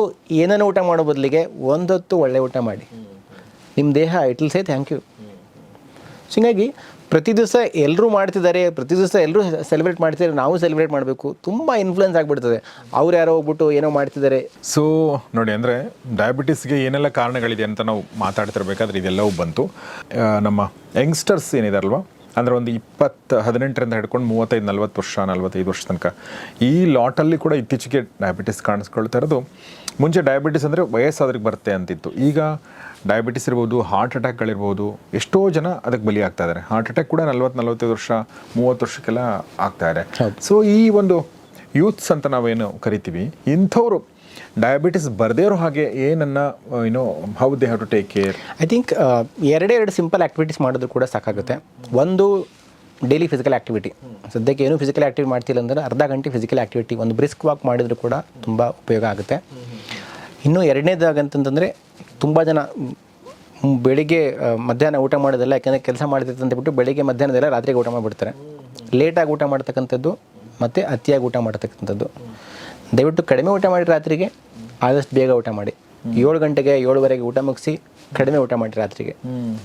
ಏನನ್ನ ಊಟ ಮಾಡೋ ಬದಲಿಗೆ ಒಂದೊತ್ತು ಒಳ್ಳೆ ಊಟ ಮಾಡಿ. ನಿಮ್ಮ ದೇಹ it'll say thank you so ಹೀಗಾಗಿ ಪ್ರತಿ ದಿವಸ ಎಲ್ಲರೂ ಮಾಡ್ತಿದ್ದಾರೆ, ಪ್ರತಿ ದಿವಸ ಎಲ್ಲರೂ ಸೆಲೆಬ್ರೇಟ್ ಮಾಡ್ತಿದ್ದಾರೆ, ನಾವು ಸೆಲೆಬ್ರೇಟ್ ಮಾಡಬೇಕು. ತುಂಬ ಇನ್ಫ್ಲುಯೆನ್ಸ್ ಆಗಿಬಿಡ್ತದೆ. ಅವ್ರು ಯಾರೋ ಹೋಗ್ಬಿಟ್ಟು ಏನೋ ಮಾಡ್ತಿದ್ದಾರೆ. ಸೊ ನೋಡಿ, ಅಂದರೆ ಡಯಾಬಿಟಿಸ್ಗೆ ಏನೆಲ್ಲ ಕಾರಣಗಳಿದೆ ಅಂತ ನಾವು ಮಾತಾಡ್ತಿರ್ಬೇಕಾದ್ರೆ ಇದೆಲ್ಲವೂ ಬಂತು. ನಮ್ಮ ಯಂಗ್ಸ್ಟರ್ಸ್ ಏನಿದಾರಲ್ವ? ಅಂದರೆ ಒಂದು ಇಪ್ಪತ್ತು ಹದಿನೆಂಟರಿಂದ ಹಿಡ್ಕೊಂಡು ಮೂವತ್ತೈದು ನಲ್ವತ್ತು ವರ್ಷ ನಲ್ವತ್ತೈದು ವರ್ಷ ತನಕ. ಈ ಲಾಟಲ್ಲಿ ಕೂಡ ಇತ್ತೀಚೆಗೆ ಡಯಾಬಿಟಿಸ್ ಕಾಣಿಸ್ಕೊಳ್ತಾ ಇರೋದು. ಮುಂಚೆ ಡಯಾಬಿಟಿಸ್ ಅಂದರೆ ವಯಸ್ಸಾದ್ರಿಗೆ ಬರುತ್ತೆ ಅಂತಿತ್ತು. ಈಗ ಡಯಾಬಿಟಿಸ್ ಇರ್ಬೋದು ಹಾರ್ಟ್ ಅಟ್ಯಾಕ್ಗಳಿರ್ಬೋದು ಎಷ್ಟೋ ಜನ ಅದಕ್ಕೆ ಬಲಿ ಆಗ್ತಾ ಇದ್ದಾರೆ. ಹಾರ್ಟ್ ಅಟ್ಯಾಕ್ ಕೂಡ ನಲ್ವತ್ತು ನಲ್ವತ್ತೈದು ವರ್ಷ ಮೂವತ್ತು ವರ್ಷಕ್ಕೆಲ್ಲ ಆಗ್ತಾ ಇದೆ. ಸೊ ಈ ಒಂದು ಯೂತ್ಸ್ ಅಂತ ನಾವೇನು ಕರಿತೀವಿ ಇಂಥವ್ರು ಡಯಾಬಿಟಿಸ್ ಬರದೇ ಇರೋ ಹಾಗೆ ಏನನ್ನ ಏನೋ how they have to take care I think ಎರಡೇ ಎರಡು ಸಿಂಪಲ್ ಆ್ಯಕ್ಟಿವಿಟೀಸ್ ಮಾಡೋದು ಕೂಡ ಸಾಕಾಗುತ್ತೆ. ಒಂದು ಡೈಲಿ ಫಿಸಿಕಲ್ ಆ್ಯಕ್ಟಿವಿಟಿ ಸದ್ಯಕ್ಕೆ ಏನು ಫಿಸಿಕಲ್ ಆ್ಯಕ್ಟಿವಿಟಿ ಮಾಡ್ತಿಲ್ಲ ಅಂದರೆ ಅರ್ಧ ಗಂಟೆ ಫಿಸಿಕಲ್ ಆ್ಯಕ್ಟಿವಿಟಿ ಒಂದು ಬ್ರಿಸ್ಕ್ ವಾಕ್ ಮಾಡಿದರೂ ಕೂಡ ತುಂಬ ಉಪಯೋಗ ಆಗುತ್ತೆ. ಇನ್ನು ಎರಡನೇದಾಗಂತಂದರೆ ತುಂಬ ಜನ ಬೆಳಿಗ್ಗೆ ಆ, ಮಧ್ಯಾಹ್ನ ಊಟ ಮಾಡೋದಲ್ಲ ಯಾಕೆಂದರೆ ಕೆಲಸ ಬಿಟ್ಟು ಬೆಳಿಗ್ಗೆ ಮಧ್ಯಾಹ್ನದೆಲ್ಲ ರಾತ್ರಿಗೆ ಊಟ ಮಾಡಿಬಿಡ್ತಾರೆ. ಲೇಟಾಗಿ ಊಟ ಮಾಡ್ತಕ್ಕಂಥದ್ದು ಮತ್ತು ಅತಿಯಾಗಿ ಊಟ ಮಾಡ್ತಕ್ಕಂಥದ್ದು. ದಯವಿಟ್ಟು ಕಡಿಮೆ ಊಟ ಮಾಡಿ ರಾತ್ರಿಗೆ, ಆದಷ್ಟು ಬೇಗ ಊಟ ಮಾಡಿ. ಏಳು ಗಂಟೆಗೆ ಏಳುವರೆಗೆ ಊಟ ಮುಗಿಸಿ ಕಡಿಮೆ ಊಟ ಮಾಡಿ ರಾತ್ರಿಗೆ.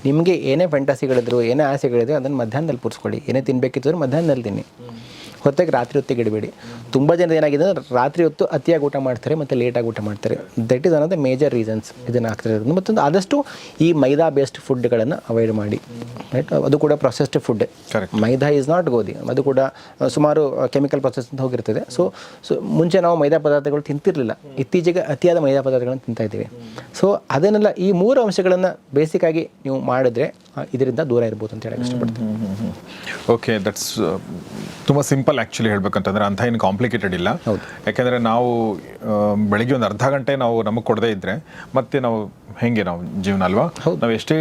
ನಿಮಗೆ ಏನೇ ಫೆಂಟಾಸಿಗಳಿದ್ರು ಏನೇ ಆಸೆಗಳಿದ್ರು, ಅದನ್ನು ಮಧ್ಯಾಹ್ನದಲ್ಲಿ ಪೂರಿಸ್ಕೊಳ್ಳಿ. ಏನೇ ತಿನ್ಬೇಕಿದ್ರು ಮಧ್ಯಾಹ್ನದಲ್ಲಿ ತಿನ್ನಿ. ಹೊತ್ತಿಗೆ ರಾತ್ರಿ ಹೊತ್ತಿಗೆ ಇಡಬೇಡಿ. ತುಂಬ ಜನ ಏನಾಗಿದೆ ಅಂದರೆ ರಾತ್ರಿ ಹೊತ್ತು ಅತಿಯಾಗಿ ಊಟ ಮಾಡ್ತಾರೆ ಮತ್ತು ಲೇಟಾಗಿ ಊಟ ಮಾಡ್ತಾರೆ. ದಟ್ ಈಸ್ ಅನ್ನೋದು ಮೇಜರ್ ರೀಸನ್ಸ್ ಇದನ್ನು ಆಗ್ತಿರೋದು ಮತ್ತೊಂದು ಆದಷ್ಟು ಈ ಮೈದಾ ಬೇಸ್ಡ್ ಫುಡ್ಗಳನ್ನು ಅವಾಯ್ಡ್ ಮಾಡಿ. ರೈಟ್ ಅದು ಕೂಡ processed food. Maida is not ಗೋಧಿ. ಅದು ಕೂಡ ಸುಮಾರು ಕೆಮಿಕಲ್ ಪ್ರೊಸೆಸ್ ಅಂತ ಹೋಗಿರ್ತದೆ. ಸೊ ಸೊ ಮುಂಚೆ ನಾವು ಮೈದಾ ಪದಾರ್ಥಗಳು ತಿಂತಿರಲಿಲ್ಲ. ಇತ್ತೀಚೆಗೆ ಅತಿಯಾದ ಮೈದಾ ಪದಾರ್ಥಗಳನ್ನು ತಿಂತಾ ಇದ್ದೀವಿ. ಸೊ ಅದನ್ನೆಲ್ಲ ಈ ಮೂರು ಅಂಶಗಳನ್ನು ಬೇಸಿಕ್ಕಾಗಿ ನೀವು ಮಾಡಿದ್ರೆ ಇದರಿಂದ ದೂರ ಇರ್ಬೋದು ಅಂತ ಹೇಳಕ್ಕೆ ಇಷ್ಟಪಡ್ತೀನಿ. ಓಕೆ ದಟ್ಸ್ ತುಂಬ ಸಿಂಪಲ್ ಆ್ಯಕ್ಚುಲಿ ಹೇಳ್ಬೇಕಂತಂದ್ರೆ ಅಂಥ ಏನು ಕಾಂಪ್ಲಿಕೇಟೆಡ್ ಇಲ್ಲ. ಯಾಕೆಂದರೆ ನಾವು ಬೆಳಗ್ಗೆ ಒಂದು ಅರ್ಧ ಗಂಟೆ ನಾವು ನಮಗೆ ಕೊಡದೇ ಇದ್ದರೆ ಮತ್ತೆ ನಾವು ಹೇಗೆ ನಾವು ಜೀವನ ಅಲ್ವಾ? ನಾವು ಎಷ್ಟೇ